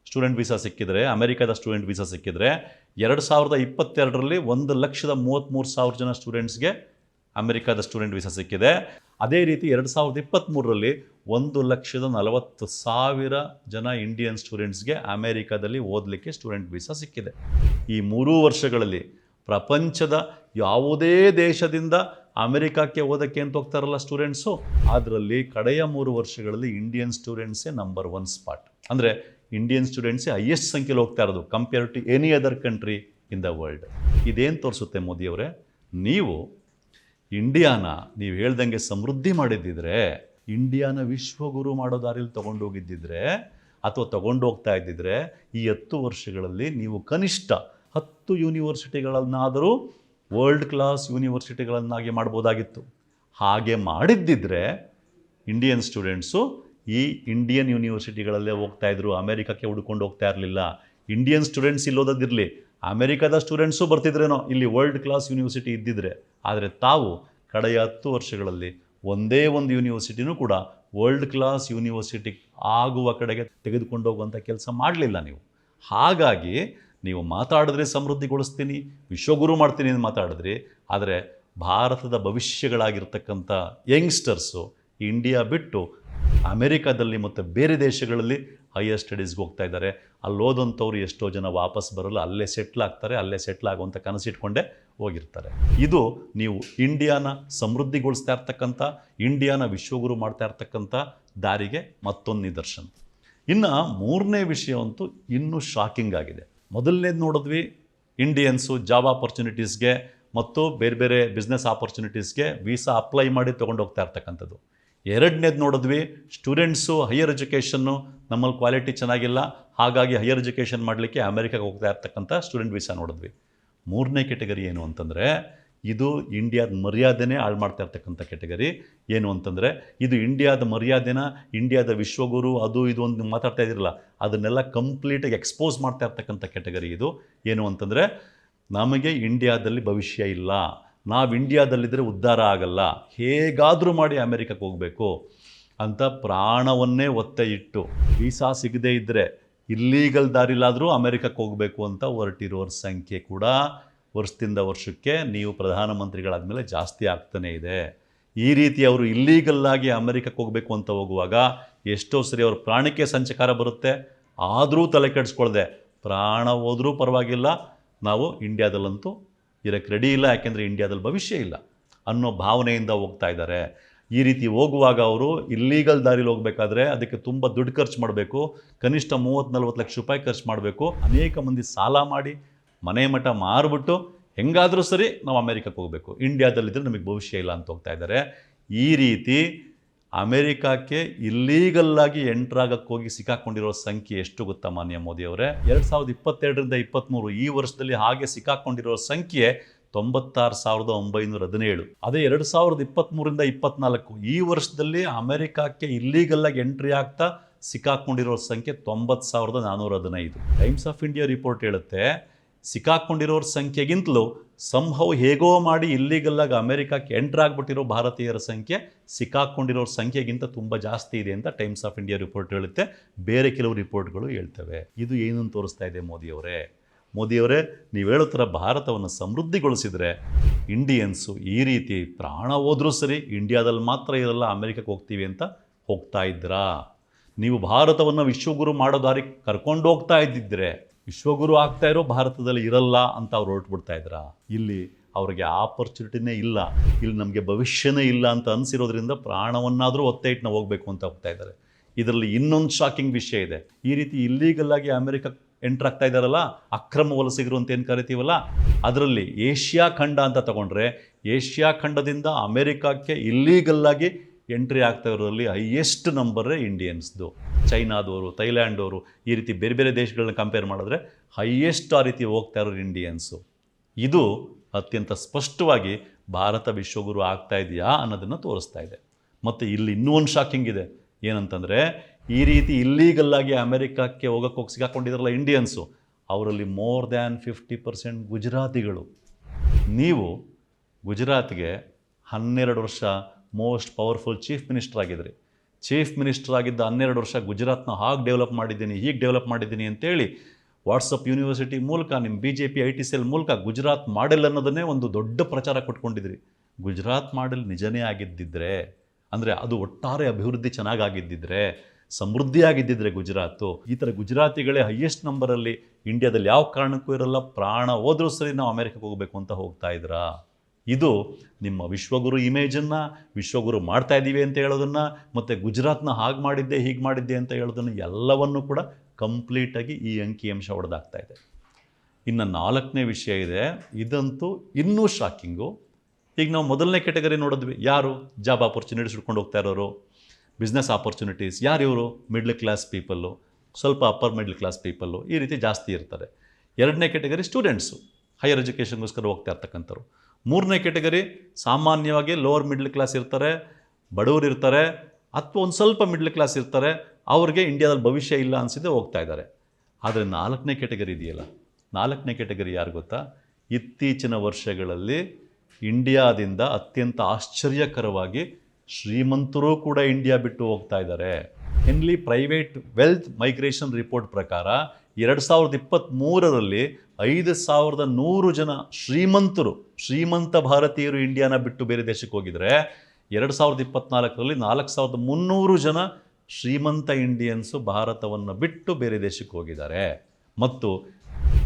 ಸ್ಟೂಡೆಂಟ್ ವೀಸಾ ಸಿಕ್ಕಿದರೆ, ಅಮೆರಿಕಾದ ಸ್ಟೂಡೆಂಟ್ ವೀಸಾ ಸಿಕ್ಕಿದರೆ, ಎರಡು ಸಾವಿರದ ಇಪ್ಪತ್ತೆರಡರಲ್ಲಿ ಒಂದು ಲಕ್ಷದ ಮೂವತ್ತ್ಮೂರು ಸಾವಿರ ಜನ ಸ್ಟೂಡೆಂಟ್ಸ್ಗೆ ಅಮೆರಿಕದ ಸ್ಟೂಡೆಂಟ್ ವೀಸಾ ಸಿಕ್ಕಿದೆ. ಅದೇ ರೀತಿ ಎರಡು ಸಾವಿರದ ಇಪ್ಪತ್ತ್ಮೂರರಲ್ಲಿ ಒಂದು ಲಕ್ಷದ ನಲವತ್ತು ಸಾವಿರ ಜನ ಇಂಡಿಯನ್ ಸ್ಟೂಡೆಂಟ್ಸ್ಗೆ ಅಮೆರಿಕಾದಲ್ಲಿ ಓದಲಿಕ್ಕೆ ಸ್ಟೂಡೆಂಟ್ ವೀಸಾ ಸಿಕ್ಕಿದೆ. ಈ ಮೂರೂ ವರ್ಷಗಳಲ್ಲಿ ಪ್ರಪಂಚದ ಯಾವುದೇ ದೇಶದಿಂದ ಅಮೆರಿಕಕ್ಕೆ ಓದಕ್ಕೆ ಅಂತ ಹೋಗ್ತಾರಲ್ಲ ಸ್ಟೂಡೆಂಟ್ಸು? ಅದರಲ್ಲಿ ಕಡೆಯ ಮೂರು ವರ್ಷಗಳಲ್ಲಿ ಇಂಡಿಯನ್ ಸ್ಟೂಡೆಂಟ್ಸೇ ನಂಬರ್ ಒನ್ ಸ್ಪಾಟ್ ಅಂದರೆ ಇಂಡಿಯನ್ ಸ್ಟೂಡೆಂಟ್ಸೇ ಹೈಯೆಸ್ಟ್ ಸಂಖ್ಯೆಯಲ್ಲಿ ಹೋಗ್ತಾ ಇರೋದು compare to any other country in the world ಇದೇನು ತೋರಿಸುತ್ತೆ ಮೋದಿಯವರೇ ನೀವು ಇಂಡಿಯಾನ ನೀವು ಹೇಳ್ದಂಗೆ ಸಮೃದ್ಧಿ ಮಾಡಿದ್ದಿದ್ರೆ ಇಂಡಿಯಾನ ವಿಶ್ವಗುರು ಮಾಡೋ ದಾರಿಲಿ ತೊಗೊಂಡು ಹೋಗಿದ್ದಿದ್ರೆ, ಅಥವಾ ತಗೊಂಡು ಹೋಗ್ತಾ ಇದ್ದಿದ್ರೆ, ಈ ಹತ್ತು ವರ್ಷಗಳಲ್ಲಿ ನೀವು ಕನಿಷ್ಠ ಹತ್ತು ಯೂನಿವರ್ಸಿಟಿಗಳನ್ನಾದರೂ ವರ್ಲ್ಡ್ ಕ್ಲಾಸ್ ಯೂನಿವರ್ಸಿಟಿಗಳನ್ನಾಗಿ ಮಾಡ್ಬೋದಾಗಿತ್ತು. ಹಾಗೆ ಮಾಡಿದ್ದಿದ್ರೆ ಇಂಡಿಯನ್ ಸ್ಟೂಡೆಂಟ್ಸು ಈ ಇಂಡಿಯನ್ ಯೂನಿವರ್ಸಿಟಿಗಳಲ್ಲೇ ಹೋಗ್ತಾಯಿದ್ರು ಅಮೇರಿಕಕ್ಕೆ ಹುಡ್ಕೊಂಡು ಹೋಗ್ತಾ ಇರಲಿಲ್ಲ. ಇಂಡಿಯನ್ ಸ್ಟೂಡೆಂಟ್ಸ್ ಇಲ್ಲಿ ಅಮೇರಿಕಾದ ಅಮೆರಿಕದ ಸ್ಟೂಡೆಂಟ್ಸು ಬರ್ತಿದ್ರೇನೋ, ಇಲ್ಲಿ ವರ್ಲ್ಡ್ ಕ್ಲಾಸ್ ಯೂನಿವರ್ಸಿಟಿ ಇದ್ದಿದ್ರೆ. ಆದರೆ ತಾವು ಕಡೆಯ ಹತ್ತು ವರ್ಷಗಳಲ್ಲಿ ಒಂದೇ ಒಂದು ಯೂನಿವರ್ಸಿಟಿನೂ ಕೂಡ ವರ್ಲ್ಡ್ ಕ್ಲಾಸ್ ಯೂನಿವರ್ಸಿಟಿ ಆಗುವ ಕಡೆಗೆ ತೆಗೆದುಕೊಂಡು ಹೋಗುವಂಥ ಕೆಲಸ ಮಾಡಲಿಲ್ಲ ನೀವು. ಹಾಗಾಗಿ ನೀವು ಮಾತಾಡಿದ್ರೆ ಸಮೃದ್ಧಿಗೊಳಿಸ್ತೀನಿ, ವಿಶ್ವಗುರು ಮಾಡ್ತೀನಿ ಅಂತ ಮಾತಾಡಿದ್ರಿ, ಆದರೆ ಭಾರತದ ಭವಿಷ್ಯಗಳಾಗಿರ್ತಕ್ಕಂಥ ಯಂಗ್ಸ್ಟರ್ಸು ಇಂಡಿಯಾ ಬಿಟ್ಟು ಅಮೆರಿಕಾದಲ್ಲಿ ಮತ್ತು ಬೇರೆ ದೇಶಗಳಲ್ಲಿ ಹೈಯರ್ ಸ್ಟಡೀಸ್ಗೆ ಹೋಗ್ತಾ ಇದ್ದಾರೆ. ಅಲ್ಲಿ ಓದೋಂಥವ್ರು ಎಷ್ಟೋ ಜನ ವಾಪಸ್ ಬರಲ್ಲ, ಅಲ್ಲೇ ಸೆಟ್ಲ್ ಆಗ್ತಾರೆ, ಅಲ್ಲೇ ಸೆಟ್ಲ್ ಆಗುವಂಥ ಕನಸಿಟ್ಕೊಂಡೇ ಹೋಗಿರ್ತಾರೆ. ಇದು ನೀವು ಇಂಡಿಯಾನ ಸಮೃದ್ಧಿಗೊಳಿಸ್ತಾ ಇರ್ತಕ್ಕಂಥ, ಇಂಡಿಯಾನ ವಿಶ್ವಗುರು ಮಾಡ್ತಾ ಇರ್ತಕ್ಕಂಥ ದಾರಿಗೆ ಮತ್ತೊಂದು ನಿದರ್ಶನ. ಇನ್ನು ಮೂರನೇ ವಿಷಯವಂತೂ ಇನ್ನೂ ಶಾಕಿಂಗ್ ಆಗಿದೆ. ಮೊದಲನೇದು ನೋಡಿದ್ವಿ ಇಂಡಿಯನ್ಸು ಜಾಬ್ ಆಪರ್ಚುನಿಟೀಸ್ಗೆ ಮತ್ತು ಬೇರೆ ಬೇರೆ ಬಿಸ್ನೆಸ್ ಆಪರ್ಚುನಿಟೀಸ್ಗೆ ವೀಸಾ ಅಪ್ಲೈ ಮಾಡಿ ತೊಗೊಂಡು ಹೋಗ್ತಾ ಇರ್ತಕ್ಕಂಥದ್ದು. ಎರಡನೇದು ನೋಡಿದ್ವಿ ಸ್ಟೂಡೆಂಟ್ಸು ಹೈಯರ್ ಎಜುಕೇಷನ್ನು ನಮ್ಮಲ್ಲಿ ಕ್ವಾಲಿಟಿ ಚೆನ್ನಾಗಿಲ್ಲ, ಹಾಗಾಗಿ ಹೈಯರ್ ಎಜುಕೇಷನ್ ಮಾಡಲಿಕ್ಕೆ ಅಮೆರಿಕಾಗೆ ಹೋಗ್ತಾ ಇರ್ತಕ್ಕಂಥ ಸ್ಟೂಡೆಂಟ್ ವೀಸಾ ನೋಡಿದ್ವಿ. ಮೂರನೇ ಕೆಟಗರಿ ಏನು ಅಂತಂದರೆ ಇದು ಇಂಡಿಯಾದ ಮರ್ಯಾದೆನೇ ಹಾಳು ಮಾಡ್ತಾ ಇರ್ತಕ್ಕಂಥ ಕೆಟಗರಿ ಏನು ಅಂತಂದರೆ ಇದು ಇಂಡಿಯಾದ ಮರ್ಯಾದೆನ ಇಂಡಿಯಾದ ವಿಶ್ವಗುರು ಅದು ಇದು ಒಂದು ಮಾತಾಡ್ತಾ ಇದ್ದೀರಲ್ಲ ಅದನ್ನೆಲ್ಲ ಕಂಪ್ಲೀಟಾಗಿ ಎಕ್ಸ್ಪೋಸ್ ಮಾಡ್ತಾ ಇರ್ತಕ್ಕಂಥ ಕೆಟಗರಿ ಇದು. ಏನು ಅಂತಂದರೆ, ನಮಗೆ ಇಂಡಿಯಾದಲ್ಲಿ ಭವಿಷ್ಯ ಇಲ್ಲ. ನಾವು ಇಂಡಿಯಾದಲ್ಲಿದ್ದರೆ ಉದ್ಧಾರ ಆಗಲ್ಲ. ಹೇಗಾದರೂ ಮಾಡಿ ಅಮೆರಿಕಕ್ಕೆ ಹೋಗಬೇಕು ಅಂತ ಪ್ರಾಣವನ್ನೇ ಒತ್ತೆ ಇಟ್ಟು ವೀಸಾ ಸಿಗದೇ ಇದ್ದರೆ ಇಲ್ಲೀಗಲ್ ದಾರಿಲಾದರೂ ಅಮೆರಿಕಕ್ಕೆ ಹೋಗಬೇಕು ಅಂತ ಹೊರಟಿರೋರ ಸಂಖ್ಯೆ ಕೂಡ ವರ್ಷದಿಂದ ವರ್ಷಕ್ಕೆ ನೀವು ಪ್ರಧಾನಮಂತ್ರಿಗಳಾದ ಮೇಲೆ ಜಾಸ್ತಿ ಆಗ್ತಾನೇ ಇದೆ. ಈ ರೀತಿ ಅವರು ಇಲ್ಲೀಗಲ್ಲಾಗಿ ಅಮೆರಿಕಕ್ಕೆ ಹೋಗಬೇಕು ಅಂತ ಹೋಗುವಾಗ ಎಷ್ಟೋ ಸರಿ ಅವ್ರ ಪ್ರಾಣಕ್ಕೆ ಸಂಚಕಾರ ಬರುತ್ತೆ, ಆದರೂ ತಲೆ ಕೆಡಿಸ್ಕೊಳ್ದೆ. ಪ್ರಾಣ ಹೋದರೂ ಪರವಾಗಿಲ್ಲ, ನಾವು ಇಂಡ್ಯಾದಲ್ಲಂತೂ ಇರೋಕ್ಕೆ ರೆಡಿ ಇಲ್ಲ, ಯಾಕೆಂದರೆ ಇಂಡಿಯಾದಲ್ಲಿ ಭವಿಷ್ಯ ಇಲ್ಲ ಅನ್ನೋ ಭಾವನೆಯಿಂದ ಹೋಗ್ತಾ ಇದ್ದಾರೆ. ಈ ರೀತಿ ಹೋಗುವಾಗ ಅವರು ಇಲ್ಲೀಗಲ್ ದಾರಿಲಿ ಹೋಗಬೇಕಾದ್ರೆ ಅದಕ್ಕೆ ತುಂಬ ದುಡ್ಡು ಖರ್ಚು ಮಾಡಬೇಕು, ಕನಿಷ್ಠ ಮೂವತ್ತು ನಲ್ವತ್ತು ಲಕ್ಷ ರೂಪಾಯಿ ಖರ್ಚು ಮಾಡಬೇಕು. ಅನೇಕ ಮಂದಿ ಸಾಲ ಮಾಡಿ, ಮನೆ ಮಠ ಮಾರಿಬಿಟ್ಟು ಹೆಂಗಾದರೂ ಸರಿ ನಾವು ಅಮೇರಿಕಕ್ಕೆ ಹೋಗಬೇಕು. ಇಂಡ್ಯಾದಲ್ಲಿದ್ದರೆ ನಮಗೆ ಭವಿಷ್ಯ ಇಲ್ಲ ಅಂತ ಹೋಗ್ತಾ ಇದ್ದಾರೆ. ಈ ರೀತಿ ಅಮೆರಿಕಕ್ಕೆ ಇಲ್ಲೀಗಲ್ಲಾಗಿ ಎಂಟ್ರಾಗಕ್ಕೆ ಹೋಗಿ ಸಿಕ್ಕಾಕೊಂಡಿರೋ ಸಂಖ್ಯೆ ಎಷ್ಟು ಗೊತ್ತಾ ಮಾನ್ಯ ಮೋದಿಯವರೇ ಎರಡು ಸಾವಿರದ ಇಪ್ಪತ್ತೆರಡರಿಂದ ಇಪ್ಪತ್ತ್ಮೂರು ಈ ವರ್ಷದಲ್ಲಿ ಹಾಗೆ ಸಿಕ್ಕಾಕೊಂಡಿರೋ ಸಂಖ್ಯೆ ತೊಂಬತ್ತಾರು ಸಾವಿರದ ಒಂಬೈನೂರ ಹದಿನೇಳು. ಅದೇ ಎರಡು ಸಾವಿರದ ಇಪ್ಪತ್ತ್ಮೂರಿಂದ ಇಪ್ಪತ್ನಾಲ್ಕು ಈ ವರ್ಷದಲ್ಲಿ ಅಮೆರಿಕಕ್ಕೆ ಇಲ್ಲೀಗಲ್ಲಾಗಿ ಎಂಟ್ರಿ ಆಗ್ತಾ ಸಿಕ್ಕಾಕೊಂಡಿರೋ ಸಂಖ್ಯೆ ತೊಂಬತ್ತು ಸಾವಿರದ ನಾನ್ನೂರ ಹದಿನೈದು. ಟೈಮ್ಸ್ ಆಫ್ ಇಂಡಿಯಾ ರಿಪೋರ್ಟ್ ಹೇಳುತ್ತೆ ಸಿಕ್ಕಾಕೊಂಡಿರೋರ ಸಂಖ್ಯೆಗಿಂತಲೂ ಸಂಭವ ಹೇಗೋ ಮಾಡಿ ಇಲ್ಲಿಗಲ್ಲಾಗಿ ಅಮೆರಿಕಕ್ಕೆ ಎಂಟ್ರ್ ಆಗಿಬಿಟ್ಟಿರೋ ಭಾರತೀಯರ ಸಂಖ್ಯೆ ಸಿಕ್ಕಾಕ್ಕೊಂಡಿರೋರ ಸಂಖ್ಯೆಗಿಂತ ತುಂಬ ಜಾಸ್ತಿ ಇದೆ ಅಂತ ಟೈಮ್ಸ್ ಆಫ್ ಇಂಡಿಯಾ ರಿಪೋರ್ಟ್ ಹೇಳುತ್ತೆ. ಬೇರೆ ಕೆಲವು ರಿಪೋರ್ಟ್ಗಳು ಹೇಳ್ತವೆ. ಇದು ಏನನ್ನು ತೋರಿಸ್ತಾ ಇದೆ ಮೋದಿಯವರೇ? ಮೋದಿಯವರೇ, ನೀವು ಹೇಳೋ ಥರ ಭಾರತವನ್ನು ಸಮೃದ್ಧಿಗೊಳಿಸಿದರೆ ಇಂಡಿಯನ್ಸು ಈ ರೀತಿ ಪ್ರಾಣ ಹೋದರೂ ಸರಿ ಇಂಡಿಯಾದಲ್ಲಿ ಮಾತ್ರ ಇರಲ್ಲ, ಅಮೆರಿಕಕ್ಕೆ ಹೋಗ್ತೀವಿ ಅಂತ ಹೋಗ್ತಾ ಇದ್ದೀರಾ ನೀವು ಭಾರತವನ್ನು ವಿಶ್ವಗುರು ಮಾಡೋ ದಾರಿ ಕರ್ಕೊಂಡು ಹೋಗ್ತಾ ಇದ್ದಿದ್ರೆ ವಿಶ್ವಗುರು ಆಗ್ತಾ ಇರೋ ಭಾರತದಲ್ಲಿ ಇರಲ್ಲ ಅಂತ ಅವ್ರು ಹೊರಟ್ಬಿಡ್ತಾ ಇದ್ರಾ? ಇಲ್ಲಿ ಅವ್ರಿಗೆ ಆಪರ್ಚುನಿಟಿನೇ ಇಲ್ಲ. ಇಲ್ಲಿ ನಮಗೆ ಭವಿಷ್ಯನೇ ಇಲ್ಲ ಅಂತ ಅನಿಸಿರೋದ್ರಿಂದ ಪ್ರಾಣವನ್ನಾದರೂ ಒತ್ತೆ ಇಟ್ಟು ನಾವು ಹೋಗಬೇಕು ಅಂತ ಹೋಗ್ತಾ ಇದ್ದಾರೆ. ಇದರಲ್ಲಿ ಇನ್ನೊಂದು ಶಾಕಿಂಗ್ ವಿಷಯ ಇದೆ. ಈ ರೀತಿ ಇಲ್ಲೀಗಲ್ಲಾಗಿ ಅಮೆರಿಕ ಎಂಟ್ರ್ ಆಗ್ತಾ ಇದ್ದಾರಲ್ಲ, ಅಕ್ರಮ ವಲಸಿಗರು ಅಂತ ಏನು ಕರಿತೀವಲ್ಲ, ಅದರಲ್ಲಿ ಏಷ್ಯಾ ಖಂಡ ಅಂತ ತಗೊಂಡ್ರೆ, ಏಷ್ಯಾ ಖಂಡದಿಂದ ಅಮೆರಿಕಕ್ಕೆ ಇಲ್ಲೀಗಲ್ಲಾಗಿ ಎಂಟ್ರಿ ಆಗ್ತಾ ಇರೋದ್ರಲ್ಲಿ ಹೈಯೆಸ್ಟ್ ನಂಬರೇ ಇಂಡಿಯನ್ಸ್ದು ಚೈನಾದವರು, ಥೈಲ್ಯಾಂಡವರು ಈ ರೀತಿ ಬೇರೆ ಬೇರೆ ದೇಶಗಳನ್ನ ಕಂಪೇರ್ ಮಾಡಿದ್ರೆ ಹೈಯೆಸ್ಟ್ ಆ ರೀತಿ ಹೋಗ್ತಾ ಇರೋರು ಇಂಡಿಯನ್ಸು ಇದು ಅತ್ಯಂತ ಸ್ಪಷ್ಟವಾಗಿ ಭಾರತ ವಿಶ್ವಗುರು ಆಗ್ತಾ ಇದೆಯಾ ಅನ್ನೋದನ್ನು ತೋರಿಸ್ತಾ ಇದೆ ಮತ್ತು ಇಲ್ಲಿ ಇನ್ನೂ ಒಂದು ಶಾಕಿಂಗ್ ಇದೆ ಏನಂತಂದರೆ ಈ ರೀತಿ ಇಲ್ಲೀಗಲ್ಲಾಗಿ ಅಮೆರಿಕಕ್ಕೆ ಹೋಗಕ್ಕೆ ಹೋಗಿ ಸಿಗಾಕೊಂಡಿದ್ರಲ್ಲ ಇಂಡಿಯನ್ಸು ಅವರಲ್ಲಿ ಮೋರ್ ದ್ಯಾನ್ ಫಿಫ್ಟಿ ಪರ್ಸೆಂಟ್ ಗುಜರಾತಿಗಳು. ನೀವು ಗುಜರಾತ್ಗೆ ಹನ್ನೆರಡು ವರ್ಷ ಮೋಸ್ಟ್ ಪವರ್ಫುಲ್ ಚೀಫ್ ಮಿನಿಸ್ಟರ್ ಆಗಿದ್ರಿ. ಚೀಫ್ ಮಿನಿಸ್ಟರ್ ಆಗಿದ್ದ ಹನ್ನೆರಡು ವರ್ಷ ಗುಜರಾತ್ನ ಹಾಗೆ ಡೆವಲಪ್ ಮಾಡಿದ್ದೀನಿ, ಹೀಗೆ ಡೆವಲಪ್ ಮಾಡಿದ್ದೀನಿ ಅಂತೇಳಿ ವಾಟ್ಸಪ್ ಯೂನಿವರ್ಸಿಟಿ ಮೂಲಕ ನಿಮ್ಮ B J P I T cell ಮೂಲಕ ಗುಜರಾತ್ ಮಾಡೆಲ್ ಅನ್ನೋದನ್ನೇ ಒಂದು ದೊಡ್ಡ ಪ್ರಚಾರ ಕೊಟ್ಕೊಂಡಿದ್ರಿ. ಗುಜರಾತ್ ಮಾಡೆಲ್ ನಿಜನೇ ಆಗಿದ್ದಿದ್ರೆ, ಅಂದರೆ ಅದು ಒಟ್ಟಾರೆ ಅಭಿವೃದ್ಧಿ ಚೆನ್ನಾಗಾಗಿದ್ದಿದ್ರೆ, ಸಮೃದ್ಧಿಯಾಗಿದ್ದಿದ್ರೆ ಗುಜರಾತು. ಈ ಥರ ಗುಜರಾತಿಗಳೇ ಹೈಯೆಸ್ಟ್ ನಂಬರಲ್ಲಿ ಇಂಡಿಯಾದಲ್ಲಿ ಯಾವ ಕಾರಣಕ್ಕೂ ಇರಲ್ಲ, ಪ್ರಾಣ ಹೋದರೂ ಸರಿ ನಾವು ಅಮೆರಿಕಕ್ಕೆ ಹೋಗಬೇಕು ಅಂತ ಹೋಗ್ತಾ ಇದ್ರಾ? ಇದು ನಿಮ್ಮ ವಿಶ್ವಗುರು ಇಮೇಜನ್ನು ವಿಶ್ವಗುರು ಮಾಡ್ತಾ ಇದ್ದೀವಿ ಅಂತ ಹೇಳೋದನ್ನು ಮತ್ತು ಗುಜರಾತ್ನ ಹಾಗೆ ಮಾಡಿದ್ದೆ, ಹೀಗೆ ಮಾಡಿದ್ದೆ ಅಂತ ಹೇಳೋದನ್ನು ಎಲ್ಲವನ್ನೂ ಕೂಡ ಕಂಪ್ಲೀಟಾಗಿ ಈ ಅಂಕಿಅಂಶ ಹೊಡೆದಾಗ್ತಾ ಇದೆ. ಇನ್ನು ನಾಲ್ಕನೇ ವಿಷಯ ಇದೆ. ಇದಂತೂ ಇನ್ನೂ ಶಾಕಿಂಗು ಈಗ ನಾವು ಮೊದಲನೇ ಕೆಟಗರಿ ನೋಡಿದ್ವಿ. ಯಾರು? ಜಾಬ್ ಆಪರ್ಚುನಿಟೀಸ್ ಹಿಡ್ಕೊಂಡು ಹೋಗ್ತಾ ಇರೋರು. ಬಿಸ್ನೆಸ್ ಆಪರ್ಚುನಿಟೀಸ್ ಯಾರು ಇವರು? ಮಿಡ್ಲ್ ಕ್ಲಾಸ್ ಪೀಪಲ್ಲು ಸ್ವಲ್ಪ ಅಪ್ಪರ್ ಮಿಡ್ಲ್ ಕ್ಲಾಸ್ ಪೀಪಲ್ಲು ಈ ರೀತಿ ಜಾಸ್ತಿ ಇರ್ತಾರೆ. ಎರಡನೇ ಕೆಟಗರಿ ಸ್ಟೂಡೆಂಟ್ಸು ಹೈಯರ್ ಎಜುಕೇಷನ್ಗೋಸ್ಕರ ಹೋಗ್ತಾ ಇರ್ತಕ್ಕಂಥವ್ರು. ಮೂರನೇ ಕೆಟಗರಿ ಸಾಮಾನ್ಯವಾಗಿ ಲೋವರ್ ಮಿಡ್ಲ್ ಕ್ಲಾಸ್ ಇರ್ತಾರೆ, ಬಡವರು ಇರ್ತಾರೆ, ಅಥವಾ ಒಂದು ಸ್ವಲ್ಪ ಮಿಡ್ಲ್ ಕ್ಲಾಸ್ ಇರ್ತಾರೆ, ಅವ್ರಿಗೆ ಇಂಡಿಯಾದಲ್ಲಿ ಭವಿಷ್ಯ ಇಲ್ಲ ಅನಿಸಿದ್ದೆ ಹೋಗ್ತಾ ಇದ್ದಾರೆ. ಆದರೆ ನಾಲ್ಕನೇ ಕೆಟಗರಿ ಇದೆಯಲ್ಲ, ನಾಲ್ಕನೇ ಕೆಟಗರಿ ಯಾರು ಗೊತ್ತಾ? ಇತ್ತೀಚಿನ ವರ್ಷಗಳಲ್ಲಿ ಇಂಡಿಯಾದಿಂದ ಅತ್ಯಂತ ಆಶ್ಚರ್ಯಕರವಾಗಿ ಶ್ರೀಮಂತರು ಕೂಡ ಇಂಡಿಯಾ ಬಿಟ್ಟು ಹೋಗ್ತಾ ಇದ್ದಾರೆ. Henley private wealth migration report ಪ್ರಕಾರ ಎರಡು ಸಾವಿರದ ಇಪ್ಪತ್ತ್ಮೂರರಲ್ಲಿ ಐದು ಸಾವಿರದ ನೂರು ಜನ ಶ್ರೀಮಂತರು, ಶ್ರೀಮಂತ ಭಾರತೀಯರು ಇಂಡಿಯಾನ ಬಿಟ್ಟು ಬೇರೆ ದೇಶಕ್ಕೆ ಹೋಗಿದ್ರೆ, ಎರಡು ಸಾವಿರದ ಇಪ್ಪತ್ತ್ನಾಲ್ಕರಲ್ಲಿ ನಾಲ್ಕು ಸಾವಿರದ ಮುನ್ನೂರು ಜನ ಶ್ರೀಮಂತ ಇಂಡಿಯನ್ಸು ಭಾರತವನ್ನು ಬಿಟ್ಟು ಬೇರೆ ದೇಶಕ್ಕೆ ಹೋಗಿದ್ದಾರೆ. ಮತ್ತು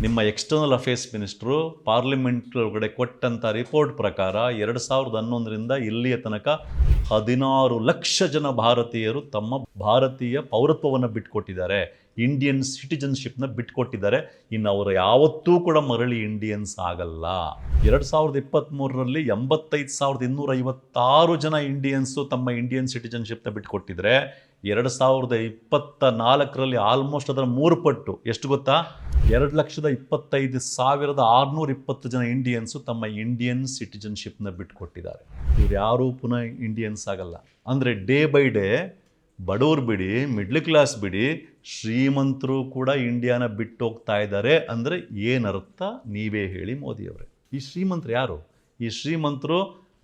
ನಿಮ್ಮ ಎಕ್ಸ್ಟರ್ನಲ್ ಅಫೇರ್ಸ್ ಮಿನಿಸ್ಟ್ರು ಪಾರ್ಲಿಮೆಂಟ್ ಒಳಗಡೆ ಕೊಟ್ಟಂಥ ರಿಪೋರ್ಟ್ ಪ್ರಕಾರ ಎರಡು ಸಾವಿರದ ಹನ್ನೊಂದರಿಂದ ಇಲ್ಲಿಯ ತನಕ ಹದಿನಾರು ಲಕ್ಷ ಜನ ಭಾರತೀಯರು ತಮ್ಮ ಭಾರತೀಯ ಪೌರತ್ವವನ್ನು ಬಿಟ್ಕೊಟ್ಟಿದ್ದಾರೆ. ಇಂಡಿಯನ್ ಸಿಟಿಜನ್ಶಿಪ್ನ ಬಿಟ್ಕೊಟ್ಟಿದ್ದಾರೆ. ಇನ್ನು ಅವರು ಯಾವತ್ತೂ ಕೂಡ ಮರಳಿ ಇಂಡಿಯನ್ಸ್ ಆಗಲ್ಲ. ಎರಡು ಸಾವಿರದ ಇಪ್ಪತ್ತ್ಮೂರರಲ್ಲಿ ಎಂಬತ್ತೈದು ಸಾವಿರದ ಇನ್ನೂರ ಐವತ್ತಾರು ಜನ ಇಂಡಿಯನ್ಸು ತಮ್ಮ ಇಂಡಿಯನ್ ಸಿಟಿಜನ್ಶಿಪ್ನ ಬಿಟ್ಕೊಟ್ಟಿದ್ರೆ ಎರಡು ಸಾವಿರದ ಇಪ್ಪತ್ತ ನಾಲ್ಕರಲ್ಲಿ ಆಲ್ಮೋಸ್ಟ್ ಅದರ ಮೂರು ಪಟ್ಟು. ಎಷ್ಟು ಗೊತ್ತಾ? ಎರಡು ಲಕ್ಷದ ಇಪ್ಪತ್ತೈದು ಸಾವಿರದ ಆರುನೂರ ಇಪ್ಪತ್ತು ಜನ ಇಂಡಿಯನ್ಸು ತಮ್ಮ ಇಂಡಿಯನ್ ಸಿಟಿಜನ್ಶಿಪ್ನ ಬಿಟ್ಕೊಟ್ಟಿದ್ದಾರೆ. ಇವ್ರು ಯಾರೂ ಪುನಃ ಇಂಡಿಯನ್ಸ್ ಆಗಲ್ಲ. ಅಂದರೆ ಡೇ ಬೈ ಡೇ ಬಡವರು ಬಿಡಿ ಮಿಡ್ಲ್ ಕ್ಲಾಸ್ ಬಿಡಿ, ಶ್ರೀಮಂತರು ಕೂಡ ಇಂಡಿಯಾನ ಬಿಟ್ಟು ಹೋಗ್ತಾ ಇದ್ದಾರೆ ಅಂದರೆ ಏನರ್ಥ ನೀವೇ ಹೇಳಿ ಮೋದಿಯವರೇ. ಈ ಶ್ರೀಮಂತರು ಯಾರು? ಈ ಶ್ರೀಮಂತರು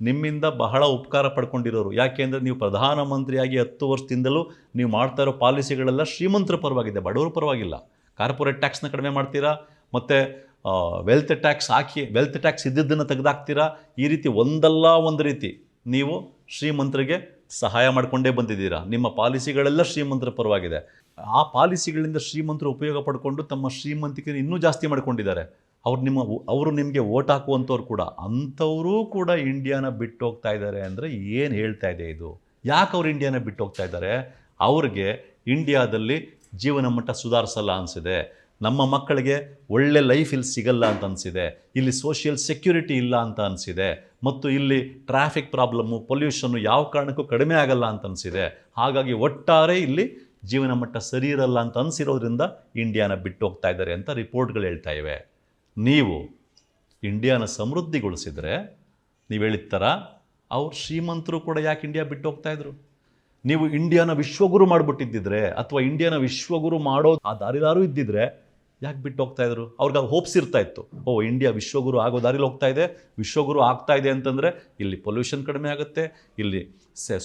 ನಿಮ್ಮಿಂದ ಬಹಳ ಉಪಕಾರ ಪಡ್ಕೊಂಡಿರೋರು. ಯಾಕೆಂದರೆ ನೀವು ಪ್ರಧಾನಮಂತ್ರಿಯಾಗಿ ಹತ್ತು ವರ್ಷದಿಂದಲೂ ನೀವು ಮಾಡ್ತಾ ಇರೋ ಪಾಲಿಸಿಗಳೆಲ್ಲ ಶ್ರೀಮಂತರ ಪರವಾಗಿದೆ, ಬಡವರ ಪರವಾಗಿಲ್ಲ. ಕಾರ್ಪೊರೇಟ್ ಟ್ಯಾಕ್ಸ್ನ ಕಡಿಮೆ ಮಾಡ್ತೀರಾ? ಮತ್ತು ವೆಲ್ತ್ ಟ್ಯಾಕ್ಸ್ ಹಾಕಿ ವೆಲ್ತ್ ಟ್ಯಾಕ್ಸ್ ಇದ್ದಿದ್ದನ್ನು ತೆಗೆದಾಕ್ತೀರಾ? ಈ ರೀತಿ ಒಂದಲ್ಲ ಒಂದು ರೀತಿ ನೀವು ಶ್ರೀಮಂತರಿಗೆ ಸಹಾಯ ಮಾಡಿಕೊಂಡೇ ಬಂದಿದ್ದೀರಾ. ನಿಮ್ಮ ಪಾಲಿಸಿಗಳೆಲ್ಲ ಶ್ರೀಮಂತರ ಪರವಾಗಿದೆ. ಆ ಪಾಲಿಸಿಗಳಿಂದ ಶ್ರೀಮಂತರು ಉಪಯೋಗ ಪಡ್ಕೊಂಡು ತಮ್ಮ ಶ್ರೀಮಂತಿಕೆ ಇನ್ನೂ ಜಾಸ್ತಿ ಮಾಡ್ಕೊಂಡಿದ್ದಾರೆ. ಅವ್ರು ನಿಮ್ಮ ಅವರು ನಿಮಗೆ ಓಟ್ ಹಾಕುವಂಥವ್ರು ಕೂಡ, ಅಂಥವರೂ ಕೂಡ ಇಂಡಿಯಾನ ಬಿಟ್ಟು ಹೋಗ್ತಾ ಇದ್ದಾರೆ ಅಂದರೆ ಏನು ಹೇಳ್ತಾ ಇದೆ ಇದು? ಯಾಕೆ ಅವ್ರು ಇಂಡಿಯಾನ ಬಿಟ್ಟು ಹೋಗ್ತಾ ಇದ್ದಾರೆ ಅವ್ರಿಗೆ ಇಂಡಿಯಾದಲ್ಲಿ ಜೀವನ ಮಟ್ಟ ಸುಧಾರಿಸಲ್ಲ ಅನಿಸಿದೆ. ನಮ್ಮ ಮಕ್ಕಳಿಗೆ ಒಳ್ಳೆ ಲೈಫ್ ಇಲ್ಲಿ ಸಿಗಲ್ಲ ಅಂತ ಅನಿಸಿದೆ. ಇಲ್ಲಿ ಸೋಷಿಯಲ್ ಸೆಕ್ಯೂರಿಟಿ ಇಲ್ಲ ಅಂತ ಅನಿಸಿದೆ. ಮತ್ತು ಇಲ್ಲಿ ಟ್ರಾಫಿಕ್ ಪ್ರಾಬ್ಲಮ್ಮು ಪೊಲ್ಯೂಷನ್ನು ಯಾವ ಕಾರಣಕ್ಕೂ ಕಡಿಮೆ ಆಗಲ್ಲ ಅಂತ ಅನಿಸಿದೆ. ಹಾಗಾಗಿ ಒಟ್ಟಾರೆ ಇಲ್ಲಿ ಜೀವನ ಮಟ್ಟ ಸರಿ ಇರಲ್ಲ ಅಂತ ಅನಿಸಿರೋದ್ರಿಂದ ಇಂಡಿಯಾನ ಬಿಟ್ಟು ಹೋಗ್ತಾ ಇದ್ದಾರೆ ಅಂತ ರಿಪೋರ್ಟ್ಗಳು ಹೇಳ್ತಾ ಇವೆ. ನೀವು ಇಂಡಿಯಾನ ಸಮೃದ್ಧಿಗೊಳಿಸಿದರೆ, ನೀವು ಹೇಳಿದ ಥರ ಅವ್ರು ಶ್ರೀಮಂತರು ಕೂಡ ಯಾಕೆ ಇಂಡಿಯಾ ಬಿಟ್ಟು ಹೋಗ್ತಾ ಇದ್ರು? ನೀವು ಇಂಡಿಯಾನ ವಿಶ್ವಗುರು ಮಾಡಿಬಿಟ್ಟಿದ್ದಿದ್ರೆ ಅಥವಾ ಇಂಡಿಯಾನ ವಿಶ್ವಗುರು ಮಾಡೋ ಆ ದಾರಿಲಾರು ಇದ್ದಿದ್ರೆ ಯಾಕೆ ಬಿಟ್ಟು ಹೋಗ್ತಾ ಇದ್ರು? ಅವ್ರಿಗೆ ಹೋಪ್ಸ್ ಇರ್ತಾ ಇತ್ತು. ಓ, ಇಂಡಿಯಾ ವಿಶ್ವಗುರು ಆಗೋ ದಾರಿಲಿ ಹೋಗ್ತಾ ಇದೆ, ವಿಶ್ವಗುರು ಆಗ್ತಾ ಇದೆ ಅಂತಂದರೆ ಇಲ್ಲಿ ಪೊಲ್ಯೂಷನ್ ಕಡಿಮೆ ಆಗುತ್ತೆ, ಇಲ್ಲಿ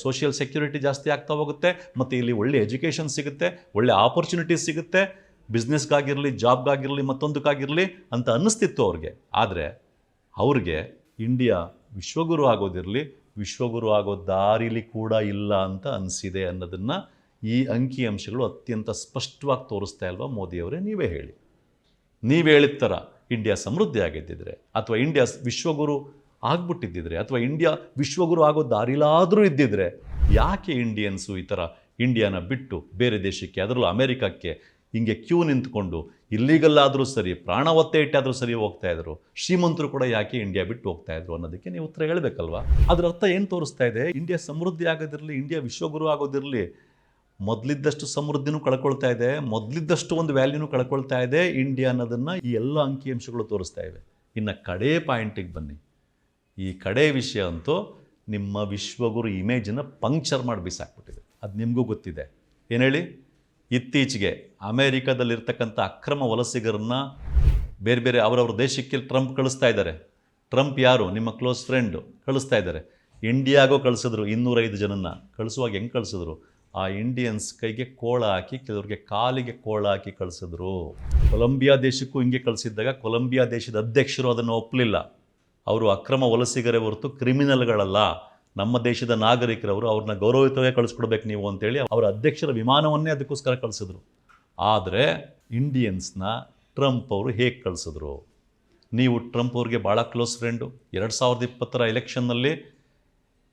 ಸೋಷಿಯಲ್ ಸೆಕ್ಯೂರಿಟಿ ಜಾಸ್ತಿ ಆಗ್ತಾ ಹೋಗುತ್ತೆ, ಮತ್ತು ಇಲ್ಲಿ ಒಳ್ಳೆ ಎಜುಕೇಷನ್ ಸಿಗುತ್ತೆ, ಒಳ್ಳೆ ಆಪರ್ಚುನಿಟೀಸ್ ಸಿಗುತ್ತೆ. ಬಿಸ್ನೆಸ್ಗಾಗಿರಲಿ ಜಾಬ್ಗಾಗಿರಲಿ ಮತ್ತೊಂದಕ್ಕಾಗಿರಲಿ ಅಂತ ಅನ್ನಿಸ್ತಿತ್ತು ಅವ್ರಿಗೆ. ಆದರೆ ಅವ್ರಿಗೆ ಇಂಡಿಯಾ ವಿಶ್ವಗುರು ಆಗೋದಿರಲಿ, ವಿಶ್ವಗುರು ಆಗೋ ದಾರಿಲಿ ಕೂಡ ಇಲ್ಲ ಅಂತ ಅನಿಸಿದೆ ಅನ್ನೋದನ್ನು ಈ ಅಂಕಿಅಂಶಗಳು ಅತ್ಯಂತ ಸ್ಪಷ್ಟವಾಗಿ ತೋರಿಸ್ತಾ ಇಲ್ವಾ ಮೋದಿಯವರೇ? ನೀವೇ ಹೇಳಿ. ನೀವು ಹೇಳಿದ ಥರ ಇಂಡಿಯಾ ಸಮೃದ್ಧಿ ಆಗಿದ್ದಿದ್ರೆ ಅಥವಾ ಇಂಡಿಯಾ ವಿಶ್ವಗುರು ಆಗ್ಬಿಟ್ಟಿದ್ದಿದ್ರೆ ಅಥವಾ ಇಂಡಿಯಾ ವಿಶ್ವಗುರು ಆಗೋ ದಾರಿಲಾದರೂ ಇದ್ದಿದ್ರೆ ಯಾಕೆ ಇಂಡಿಯನ್ಸು ಈ ಥರ ಇಂಡಿಯಾನ ಬಿಟ್ಟು ಬೇರೆ ದೇಶಕ್ಕೆ, ಅದರಲ್ಲೂ ಅಮೇರಿಕಕ್ಕೆ ಹಿಂಗೆ ಕ್ಯೂ ನಿಂತ್ಕೊಂಡು ಇಲ್ಲಿಗಲ್ಲಾದರೂ ಸರಿ, ಪ್ರಾಣ ಒತ್ತೆ ಇಟ್ಟಾದರೂ ಸರಿ ಹೋಗ್ತಾ ಇದ್ರು, ಶ್ರೀಮಂತರು ಕೂಡ ಯಾಕೆ ಇಂಡಿಯಾ ಬಿಟ್ಟು ಹೋಗ್ತಾ ಇದ್ರು ಅನ್ನೋದಕ್ಕೆ ನೀವು ಉತ್ತರ ಹೇಳಬೇಕಲ್ವಾ? ಅದರ ಅರ್ಥ ಏನು ತೋರಿಸ್ತಾ ಇದೆ? ಇಂಡಿಯಾ ಸಮೃದ್ಧಿ ಆಗೋದಿರಲಿ, ಇಂಡಿಯಾ ವಿಶ್ವಗುರು ಆಗೋದಿರಲಿ, ಮೊದಲಿದ್ದಷ್ಟು ಸಮೃದ್ಧಿನೂ ಕಳ್ಕೊಳ್ತಾ ಇದೆ, ಮೊದಲಿದ್ದಷ್ಟು ಒಂದು ವ್ಯಾಲ್ಯೂನು ಕಳ್ಕೊಳ್ತಾ ಇದೆ, ಇಂಡಿಯಾ ಅನ್ನೋದನ್ನು ಈ ಎಲ್ಲ ಅಂಕಿಅಂಶಗಳು ತೋರಿಸ್ತಾ ಇವೆ. ಇನ್ನು ಕಡೇ ಪಾಯಿಂಟಿಗೆ ಬನ್ನಿ. ಈ ಕಡೆ ವಿಷಯ ಅಂತೂ ನಿಮ್ಮ ವಿಶ್ವಗುರು ಇಮೇಜನ್ನು ಪಂಕ್ಚರ್ ಮಾಡಿ ಬಿಸಾಕ್ಬಿಟ್ಟಿದೆ. ಅದು ನಿಮಗೂ ಗೊತ್ತಿದೆ. ಏನು ಹೇಳಿ? ಇತ್ತೀಚೆಗೆ ಅಮೇರಿಕಾದಲ್ಲಿರ್ತಕ್ಕಂಥ ಅಕ್ರಮ ವಲಸಿಗರನ್ನ ಬೇರೆ ಬೇರೆ ಅವರವ್ರ ದೇಶಕ್ಕೆ ಟ್ರಂಪ್ ಕಳಿಸ್ತಾ ಇದ್ದಾರೆ. ಟ್ರಂಪ್ ಯಾರು? ನಿಮ್ಮ ಕ್ಲೋಸ್ ಫ್ರೆಂಡು ಕಳಿಸ್ತಾ ಇದ್ದಾರೆ. ಇಂಡಿಯಾಗೋ ಕಳಿಸಿದ್ರು, ಇನ್ನೂರೈದು ಜನನ್ನ. ಕಳಿಸುವಾಗ ಹೆಂಗೆ ಕಳಿಸಿದ್ರು? ಆ ಇಂಡಿಯನ್ಸ್ ಕೈಗೆ ಕೋಳ ಹಾಕಿ, ಕೆಲವ್ರಿಗೆ ಕಾಲಿಗೆ ಕೋಳ ಹಾಕಿ ಕಳಿಸಿದ್ರು. ಕೊಲಂಬಿಯಾ ದೇಶಕ್ಕೂ ಹಿಂಗೆ ಕಳಿಸಿದ್ದಾಗ ಕೊಲಂಬಿಯಾ ದೇಶದ ಅಧ್ಯಕ್ಷರು ಅದನ್ನು ಒಪ್ಪಲಿಲ್ಲ ಅವರು ಅಕ್ರಮ ವಲಸಿಗರೇ ಹೊರತು ಕ್ರಿಮಿನಲ್ಗಳಲ್ಲ. ನಮ್ಮ ದೇಶದ ನಾಗರಿಕರವರು ಅವ್ರನ್ನ ಗೌರವಯುತವೇ ಕಳಿಸ್ಕೊಡ್ಬೇಕು ನೀವು ಅಂತೇಳಿ ಅವರ ಅಧ್ಯಕ್ಷರ ವಿಮಾನವನ್ನೇ ಅದಕ್ಕೋಸ್ಕರ ಕಳಿಸಿದ್ರು. ಆದರೆ ಇಂಡಿಯನ್ಸ್ನ ಟ್ರಂಪ್ ಅವರು ಹೇಗೆ ಕಳಿಸಿದ್ರು? ನೀವು ಟ್ರಂಪ್ ಅವ್ರಿಗೆ ಭಾಳ ಕ್ಲೋಸ್ ಫ್ರೆಂಡು. ಎರಡು ಸಾವಿರದ ಇಪ್ಪತ್ತರ ಎಲೆಕ್ಷನ್ನಲ್ಲಿ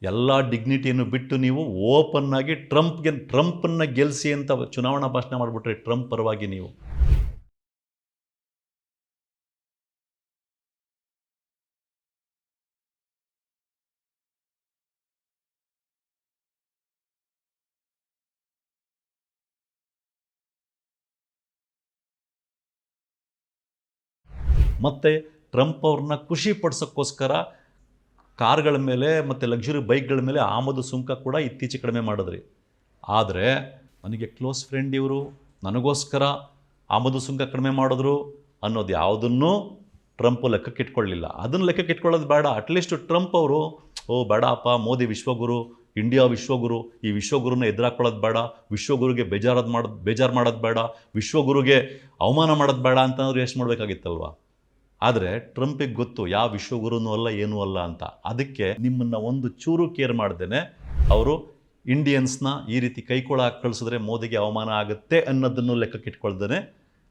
ಎಲ್ಲ ಡಿಗ್ನಿಟಿಯನ್ನು ಬಿಟ್ಟು ನೀವು ಓಪನ್ನಾಗಿ ಟ್ರಂಪ್ಗೆ, ಟ್ರಂಪನ್ನು ಗೆಲ್ಲಿಸಿ ಅಂತ ಚುನಾವಣಾ ಭಾಷಣ ಮಾಡಿಬಿಟ್ರೆ ಟ್ರಂಪ್ ಪರವಾಗಿ ನೀವು. ಮತ್ತು ಟ್ರಂಪ್ ಅವ್ರನ್ನ ಖುಷಿ ಪಡಿಸೋಕ್ಕೋಸ್ಕರ ಕಾರ್ಗಳ ಮೇಲೆ ಮತ್ತು ಲಕ್ಸುರಿ ಬೈಕ್ಗಳ ಮೇಲೆ ಆಮದು ಸುಂಕ ಕೂಡ ಇತ್ತೀಚೆ ಕಡಿಮೆ ಮಾಡಿದ್ರಿ. ಆದರೆ ನನಗೆ ಕ್ಲೋಸ್ ಫ್ರೆಂಡ್ ಇವರು, ನನಗೋಸ್ಕರ ಆಮದು ಸುಂಕ ಕಡಿಮೆ ಮಾಡಿದ್ರು ಅನ್ನೋದು ಯಾವುದನ್ನೂ ಟ್ರಂಪ್ ಲೆಕ್ಕಕ್ಕೆ ಇಟ್ಕೊಳ್ಳಿಲ್ಲ. ಅದನ್ನು ಲೆಕ್ಕಕ್ಕೆ ಇಟ್ಕೊಳ್ಳೋದು ಬೇಡ. ಅಟ್ಲೀಸ್ಟ್ ಟ್ರಂಪ್ ಅವರು, ಓ ಬೇಡ ಅಪ್ಪ ಮೋದಿ ವಿಶ್ವಗುರು ಇಂಡಿಯಾ ವಿಶ್ವಗುರು, ಈ ವಿಶ್ವಗುರುನ ಎದುರಾಕೊಳ್ಳೋದು ಬೇಡ. ವಿಶ್ವಗುರುಗೆ ಬೇಜಾರದು ಮಾಡೋದು ಬೇಜಾರು ಮಾಡೋದು ಬೇಡ. ವಿಶ್ವಗುರುಗೆ ಅವಮಾನ ಮಾಡೋದು ಬೇಡ ಅಂತಂದ್ರೆ ಎಷ್ಟು ಮಾಡಬೇಕಾಗಿತ್ತಲ್ವಾ? ಆದರೆ ಟ್ರಂಪಿಗೆ ಗೊತ್ತು, ಯಾವ ವಿಶ್ವಗುರುನೂ ಅಲ್ಲ, ಏನೂ ಅಲ್ಲ ಅಂತ. ಅದಕ್ಕೆ ನಿಮ್ಮನ್ನು ಒಂದು ಚೂರು ಕೇರ್ ಮಾಡ್ದೇನೆ, ಅವರು ಇಂಡಿಯನ್ಸ್ನ ಈ ರೀತಿ ಕೈಕೊಳ ಕಳಿಸಿದ್ರೆ ಮೋದಿಗೆ ಅವಮಾನ ಆಗುತ್ತೆ ಅನ್ನೋದನ್ನು ಲೆಕ್ಕಕ್ಕಿಟ್ಕೊಳ್ದೇ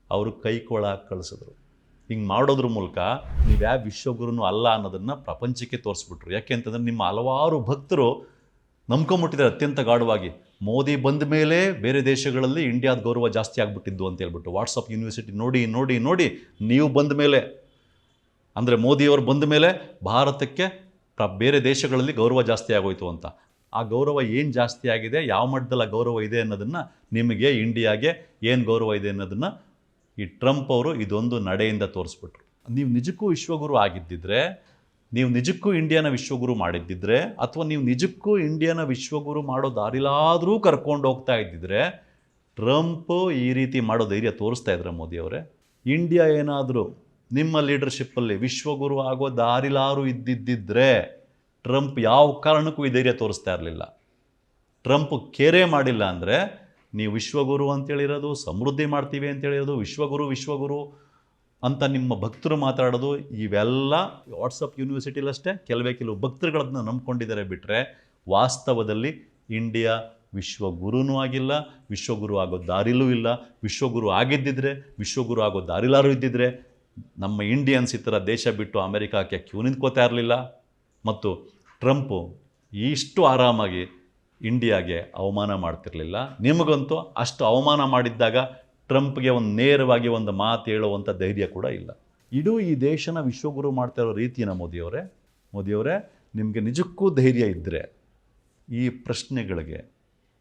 ಅವರು ಕೈಕೊಳ ಕಳಿಸಿದ್ರು. ಹಿಂಗೆ ಮಾಡೋದ್ರ ಮೂಲಕ ನೀವು ಯಾವ ವಿಶ್ವಗುರುನೂ ಅಲ್ಲ ಅನ್ನೋದನ್ನು ಪ್ರಪಂಚಕ್ಕೆ ತೋರಿಸ್ಬಿಟ್ರು. ಯಾಕೆ ಅಂತಂದರೆ ನಿಮ್ಮ ಹಲವಾರು ಭಕ್ತರು ನಂಬ್ಕೊಂಬಿಟ್ಟಿದ್ದಾರೆ ಅತ್ಯಂತ ಗಾಢವಾಗಿ. ಮೋದಿ ಬಂದ ಮೇಲೆ ಬೇರೆ ದೇಶಗಳಲ್ಲಿ ಇಂಡಿಯಾದ ಗೌರವ ಜಾಸ್ತಿ ಆಗಿಬಿಟ್ಟಿದ್ದು ಅಂತ ಹೇಳ್ಬಿಟ್ಟು ವಾಟ್ಸಪ್ ಯೂನಿವರ್ಸಿಟಿ ನೋಡಿ ನೋಡಿ ನೋಡಿ, ನೀವು ಬಂದ ಮೇಲೆ ಅಂದರೆ ಮೋದಿಯವರು ಬಂದ ಮೇಲೆ ಭಾರತಕ್ಕೆ ಬೇರೆ ದೇಶಗಳಲ್ಲಿ ಗೌರವ ಜಾಸ್ತಿ ಆಗೋಯ್ತು ಅಂತ. ಆ ಗೌರವ ಏನು ಜಾಸ್ತಿ ಆಗಿದೆ, ಯಾವ ಮಟ್ಟದಲ್ಲಿ ಗೌರವ ಇದೆ ಅನ್ನೋದನ್ನು ನಿಮಗೆ ಇಂಡಿಯಾಗೆ ಏನು ಗೌರವ ಇದೆ ಅನ್ನೋದನ್ನು ಈ ಟ್ರಂಪ್ ಅವರು ಇದೊಂದು ನಡೆಯಿಂದ ತೋರಿಸ್ಬಿಟ್ರು. ನೀವು ನಿಜಕ್ಕೂ ವಿಶ್ವಗುರು ಆಗಿದ್ದಿದ್ರೆ, ನೀವು ನಿಜಕ್ಕೂ ಇಂಡಿಯಾನ ವಿಶ್ವಗುರು ಮಾಡಿದ್ದಿದ್ರೆ, ಅಥವಾ ನೀವು ನಿಜಕ್ಕೂ ಇಂಡಿಯಾನ ವಿಶ್ವಗುರು ಮಾಡೋ ದಾರಿಲಾದರೂ ಕರ್ಕೊಂಡು ಹೋಗ್ತಾ ಇದ್ದಿದ್ರೆ, ಟ್ರಂಪ್ ಈ ರೀತಿ ಮಾಡೋ ಧೈರ್ಯ ತೋರಿಸ್ತಾ ಇದ್ರೆ ಮೋದಿಯವರೇ? ಇಂಡಿಯಾ ಏನಾದರೂ ನಿಮ್ಮ ಲೀಡರ್ಶಿಪ್ಪಲ್ಲಿ ವಿಶ್ವಗುರು ಆಗೋ ದಾರಿಲಾರು ಇದ್ದಿದ್ದಿದ್ರೆ ಟ್ರಂಪ್ ಯಾವ ಕಾರಣಕ್ಕೂ ಈ ಧೈರ್ಯ ತೋರಿಸ್ತಾ ಇರಲಿಲ್ಲ. ಟ್ರಂಪ್ ಕೇರೆ ಮಾಡಿಲ್ಲ ಅಂದರೆ ನೀವು ವಿಶ್ವಗುರು ಅಂತೇಳಿರೋದು ಸಮೃದ್ಧಿ ಮಾಡ್ತೀವಿ ಅಂತೇಳಿರೋದು ವಿಶ್ವಗುರು ವಿಶ್ವಗುರು ಅಂತ ನಿಮ್ಮ ಭಕ್ತರು ಮಾತಾಡೋದು, ಇವೆಲ್ಲ ವಾಟ್ಸಪ್ ಯೂನಿವರ್ಸಿಟಿಲಷ್ಟೇ ಕೆಲವೇ ಕೆಲವು ಭಕ್ತರುಗಳನ್ನ ನಂಬ್ಕೊಂಡಿದ್ದಾರೆ ಬಿಟ್ಟರೆ ವಾಸ್ತವದಲ್ಲಿ ಇಂಡಿಯಾ ವಿಶ್ವಗುರುನೂ ಆಗಿಲ್ಲ, ವಿಶ್ವಗುರು ಆಗೋ ದಾರಿಲೂ ಇಲ್ಲ. ವಿಶ್ವಗುರು ಆಗಿದ್ದಿದ್ರೆ, ವಿಶ್ವಗುರು ಆಗೋ ದಾರಿಲಾರು ಇದ್ದಿದ್ರೆ ನಮ್ಮ ಇಂಡಿಯನ್ಸ್ ಈ ದೇಶ ಬಿಟ್ಟು ಅಮೆರಿಕಕ್ಕೆ ಕ್ಯೂ ನಿಂತ್ಕೋತಾ ಇರಲಿಲ್ಲ. ಮತ್ತು ಟ್ರಂಪು ಇಷ್ಟು ಆರಾಮಾಗಿ ಇಂಡಿಯಾಗೆ ಅವಮಾನ ಮಾಡ್ತಿರಲಿಲ್ಲ. ನಿಮಗಂತೂ ಅಷ್ಟು ಅವಮಾನ ಮಾಡಿದ್ದಾಗ ಟ್ರಂಪ್ಗೆ ಒಂದು ನೇರವಾಗಿ ಒಂದು ಮಾತು ಹೇಳುವಂಥ ಧೈರ್ಯ ಕೂಡ ಇಲ್ಲ. ಇಡೀ ಈ ದೇಶನ ವಿಶ್ವಗುರು ಮಾಡ್ತಾ ಇರೋ ರೀತಿನ ಮೋದಿಯವರೇ ಮೋದಿಯವರೇ, ನಿಮಗೆ ನಿಜಕ್ಕೂ ಧೈರ್ಯ ಇದ್ದರೆ ಈ ಪ್ರಶ್ನೆಗಳಿಗೆ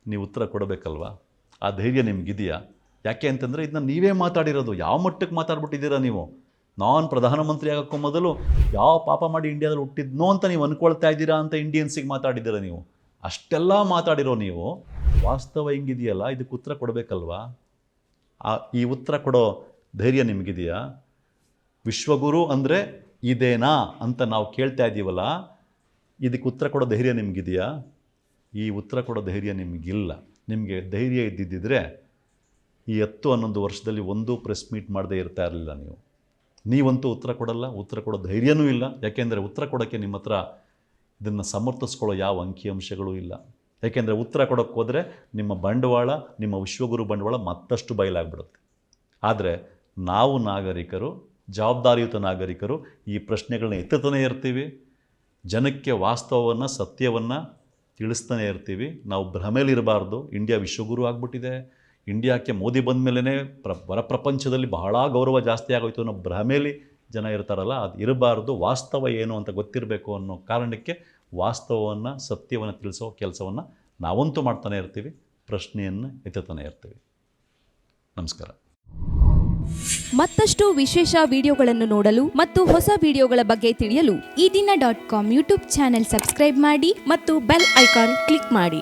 ನೀವು ಉತ್ತರ ಕೊಡಬೇಕಲ್ವಾ? ಆ ಧೈರ್ಯ ನಿಮಗಿದೆಯಾ? ಯಾಕೆ ಅಂತಂದರೆ ಇದನ್ನ ನೀವೇ ಮಾತಾಡಿರೋದು. ಯಾವ ಮಟ್ಟಕ್ಕೆ ಮಾತಾಡ್ಬಿಟ್ಟಿದ್ದೀರಾ ನೀವು? ನಾನು ಪ್ರಧಾನಮಂತ್ರಿ ಆಗೋಕ್ಕೂ ಮೊದಲು ಯಾವ ಪಾಪ ಮಾಡಿ ಇಂಡಿಯಾದಲ್ಲಿ ಹುಟ್ಟಿದ್ನೋ ಅಂತ ನೀವು ಅಂದ್ಕೊಳ್ತಾ ಇದ್ದೀರಾ ಅಂತ ಇಂಡಿಯನ್ಸಿಗೆ ಮಾತಾಡಿದ್ದೀರ ನೀವು? ಅಷ್ಟೆಲ್ಲ ಮಾತಾಡಿರೋ ನೀವು, ವಾಸ್ತವ ಹಿಂಗಿದೆಯಲ್ಲ? ಇದಕ್ಕೆ ಉತ್ತರ ಕೊಡಬೇಕಲ್ವಾ? ಆ, ಈ ಉತ್ತರ ಕೊಡೋ ಧೈರ್ಯ ನಿಮಗಿದೆಯಾ? ವಿಶ್ವಗುರು ಅಂದರೆ ಇದೇನಾ ಅಂತ ನಾವು ಕೇಳ್ತಾ ಇದ್ದೀವಲ್ಲ, ಇದಕ್ಕೆ ಉತ್ತರ ಕೊಡೋ ಧೈರ್ಯ ನಿಮಗಿದೆಯಾ? ಈ ಉತ್ತರ ಕೊಡೋ ಧೈರ್ಯ ನಿಮಗಿಲ್ಲ. ನಿಮಗೆ ಧೈರ್ಯ ಇದ್ದಿದ್ದರೆ ಈ ಹತ್ತು ಹನ್ನೊಂದು ವರ್ಷದಲ್ಲಿ ಒಂದೂ ಪ್ರೆಸ್ ಮೀಟ್ ಮಾಡದೇ ಇರ್ತಾ ಇರಲಿಲ್ಲ ನೀವು. ನೀವಂತೂ ಉತ್ತರ ಕೊಡಲ್ಲ, ಉತ್ತರ ಕೊಡೋ ಧೈರ್ಯನೂ ಇಲ್ಲ. ಯಾಕೆಂದರೆ ಉತ್ತರ ಕೊಡೋಕ್ಕೆ ನಿಮ್ಮ ಹತ್ರ ಇದನ್ನು ಸಮರ್ಥಿಸ್ಕೊಳ್ಳೋ ಯಾವ ಅಂಕಿಅಂಶಗಳೂ ಇಲ್ಲ. ಯಾಕೆಂದರೆ ಉತ್ತರ ಕೊಡೋಕ್ಕೆ ಹೋದರೆ ನಿಮ್ಮ ಬಂಡವಾಳ, ನಿಮ್ಮ ವಿಶ್ವಗುರು ಬಂಡವಾಳ ಮತ್ತಷ್ಟು ಬಯಲಾಗ್ಬಿಡುತ್ತೆ. ಆದರೆ ನಾವು ನಾಗರಿಕರು, ಜವಾಬ್ದಾರಿಯುತ ನಾಗರಿಕರು ಈ ಪ್ರಶ್ನೆಗಳನ್ನ ಎತ್ತುತ್ತಾನೆ ಇರ್ತೀವಿ. ಜನಕ್ಕೆ ವಾಸ್ತವವನ್ನು, ಸತ್ಯವನ್ನು ತಿಳಿಸ್ತಾನೆ ಇರ್ತೀವಿ. ನಾವು ಭ್ರಮೇಲಿರಬಾರ್ದು. ಇಂಡಿಯಾ ವಿಶ್ವಗುರು ಆಗಿಬಿಟ್ಟಿದೆ. ಇಂಡಿಯಾಕ್ಕೆ ಮೋದಿ ಬಂದ ಮೇಲೇ ಪ್ರ ಹೊರ ಪ್ರಪಂಚದಲ್ಲಿ ಬಹಳ ಗೌರವ ಜಾಸ್ತಿ ಆಗೋಯ್ತು ಅನ್ನೋ ಭ್ರಮೇಲಿ ಜನ ಇರ್ತಾರಲ್ಲ, ಅದು ಇರಬಾರ್ದು. ವಾಸ್ತವ ಏನು ಅಂತ ಗೊತ್ತಿರಬೇಕು ಅನ್ನೋ ಕಾರಣಕ್ಕೆ ವಾಸ್ತವವನ್ನು, ಸತ್ಯವನ್ನು ತಿಳಿಸೋ ಕೆಲಸವನ್ನು ನಾವಂತೂ ಮಾಡ್ತಾನೆ ಇರ್ತೀವಿ, ಪ್ರಶ್ನೆಯನ್ನು ಎತ್ತುತ್ತಾನೆ ಇರ್ತೀವಿ. ನಮಸ್ಕಾರ. ಮತ್ತಷ್ಟು ವಿಶೇಷ ವಿಡಿಯೋಗಳನ್ನು ನೋಡಲು ಮತ್ತು ಹೊಸ ವಿಡಿಯೋಗಳ ಬಗ್ಗೆ ತಿಳಿಯಲು Ee Dina dot com YouTube channel subscribe ಮಾಡಿ ಮತ್ತು ಬೆಲ್ ಐಕಾನ್ ಕ್ಲಿಕ್ ಮಾಡಿ.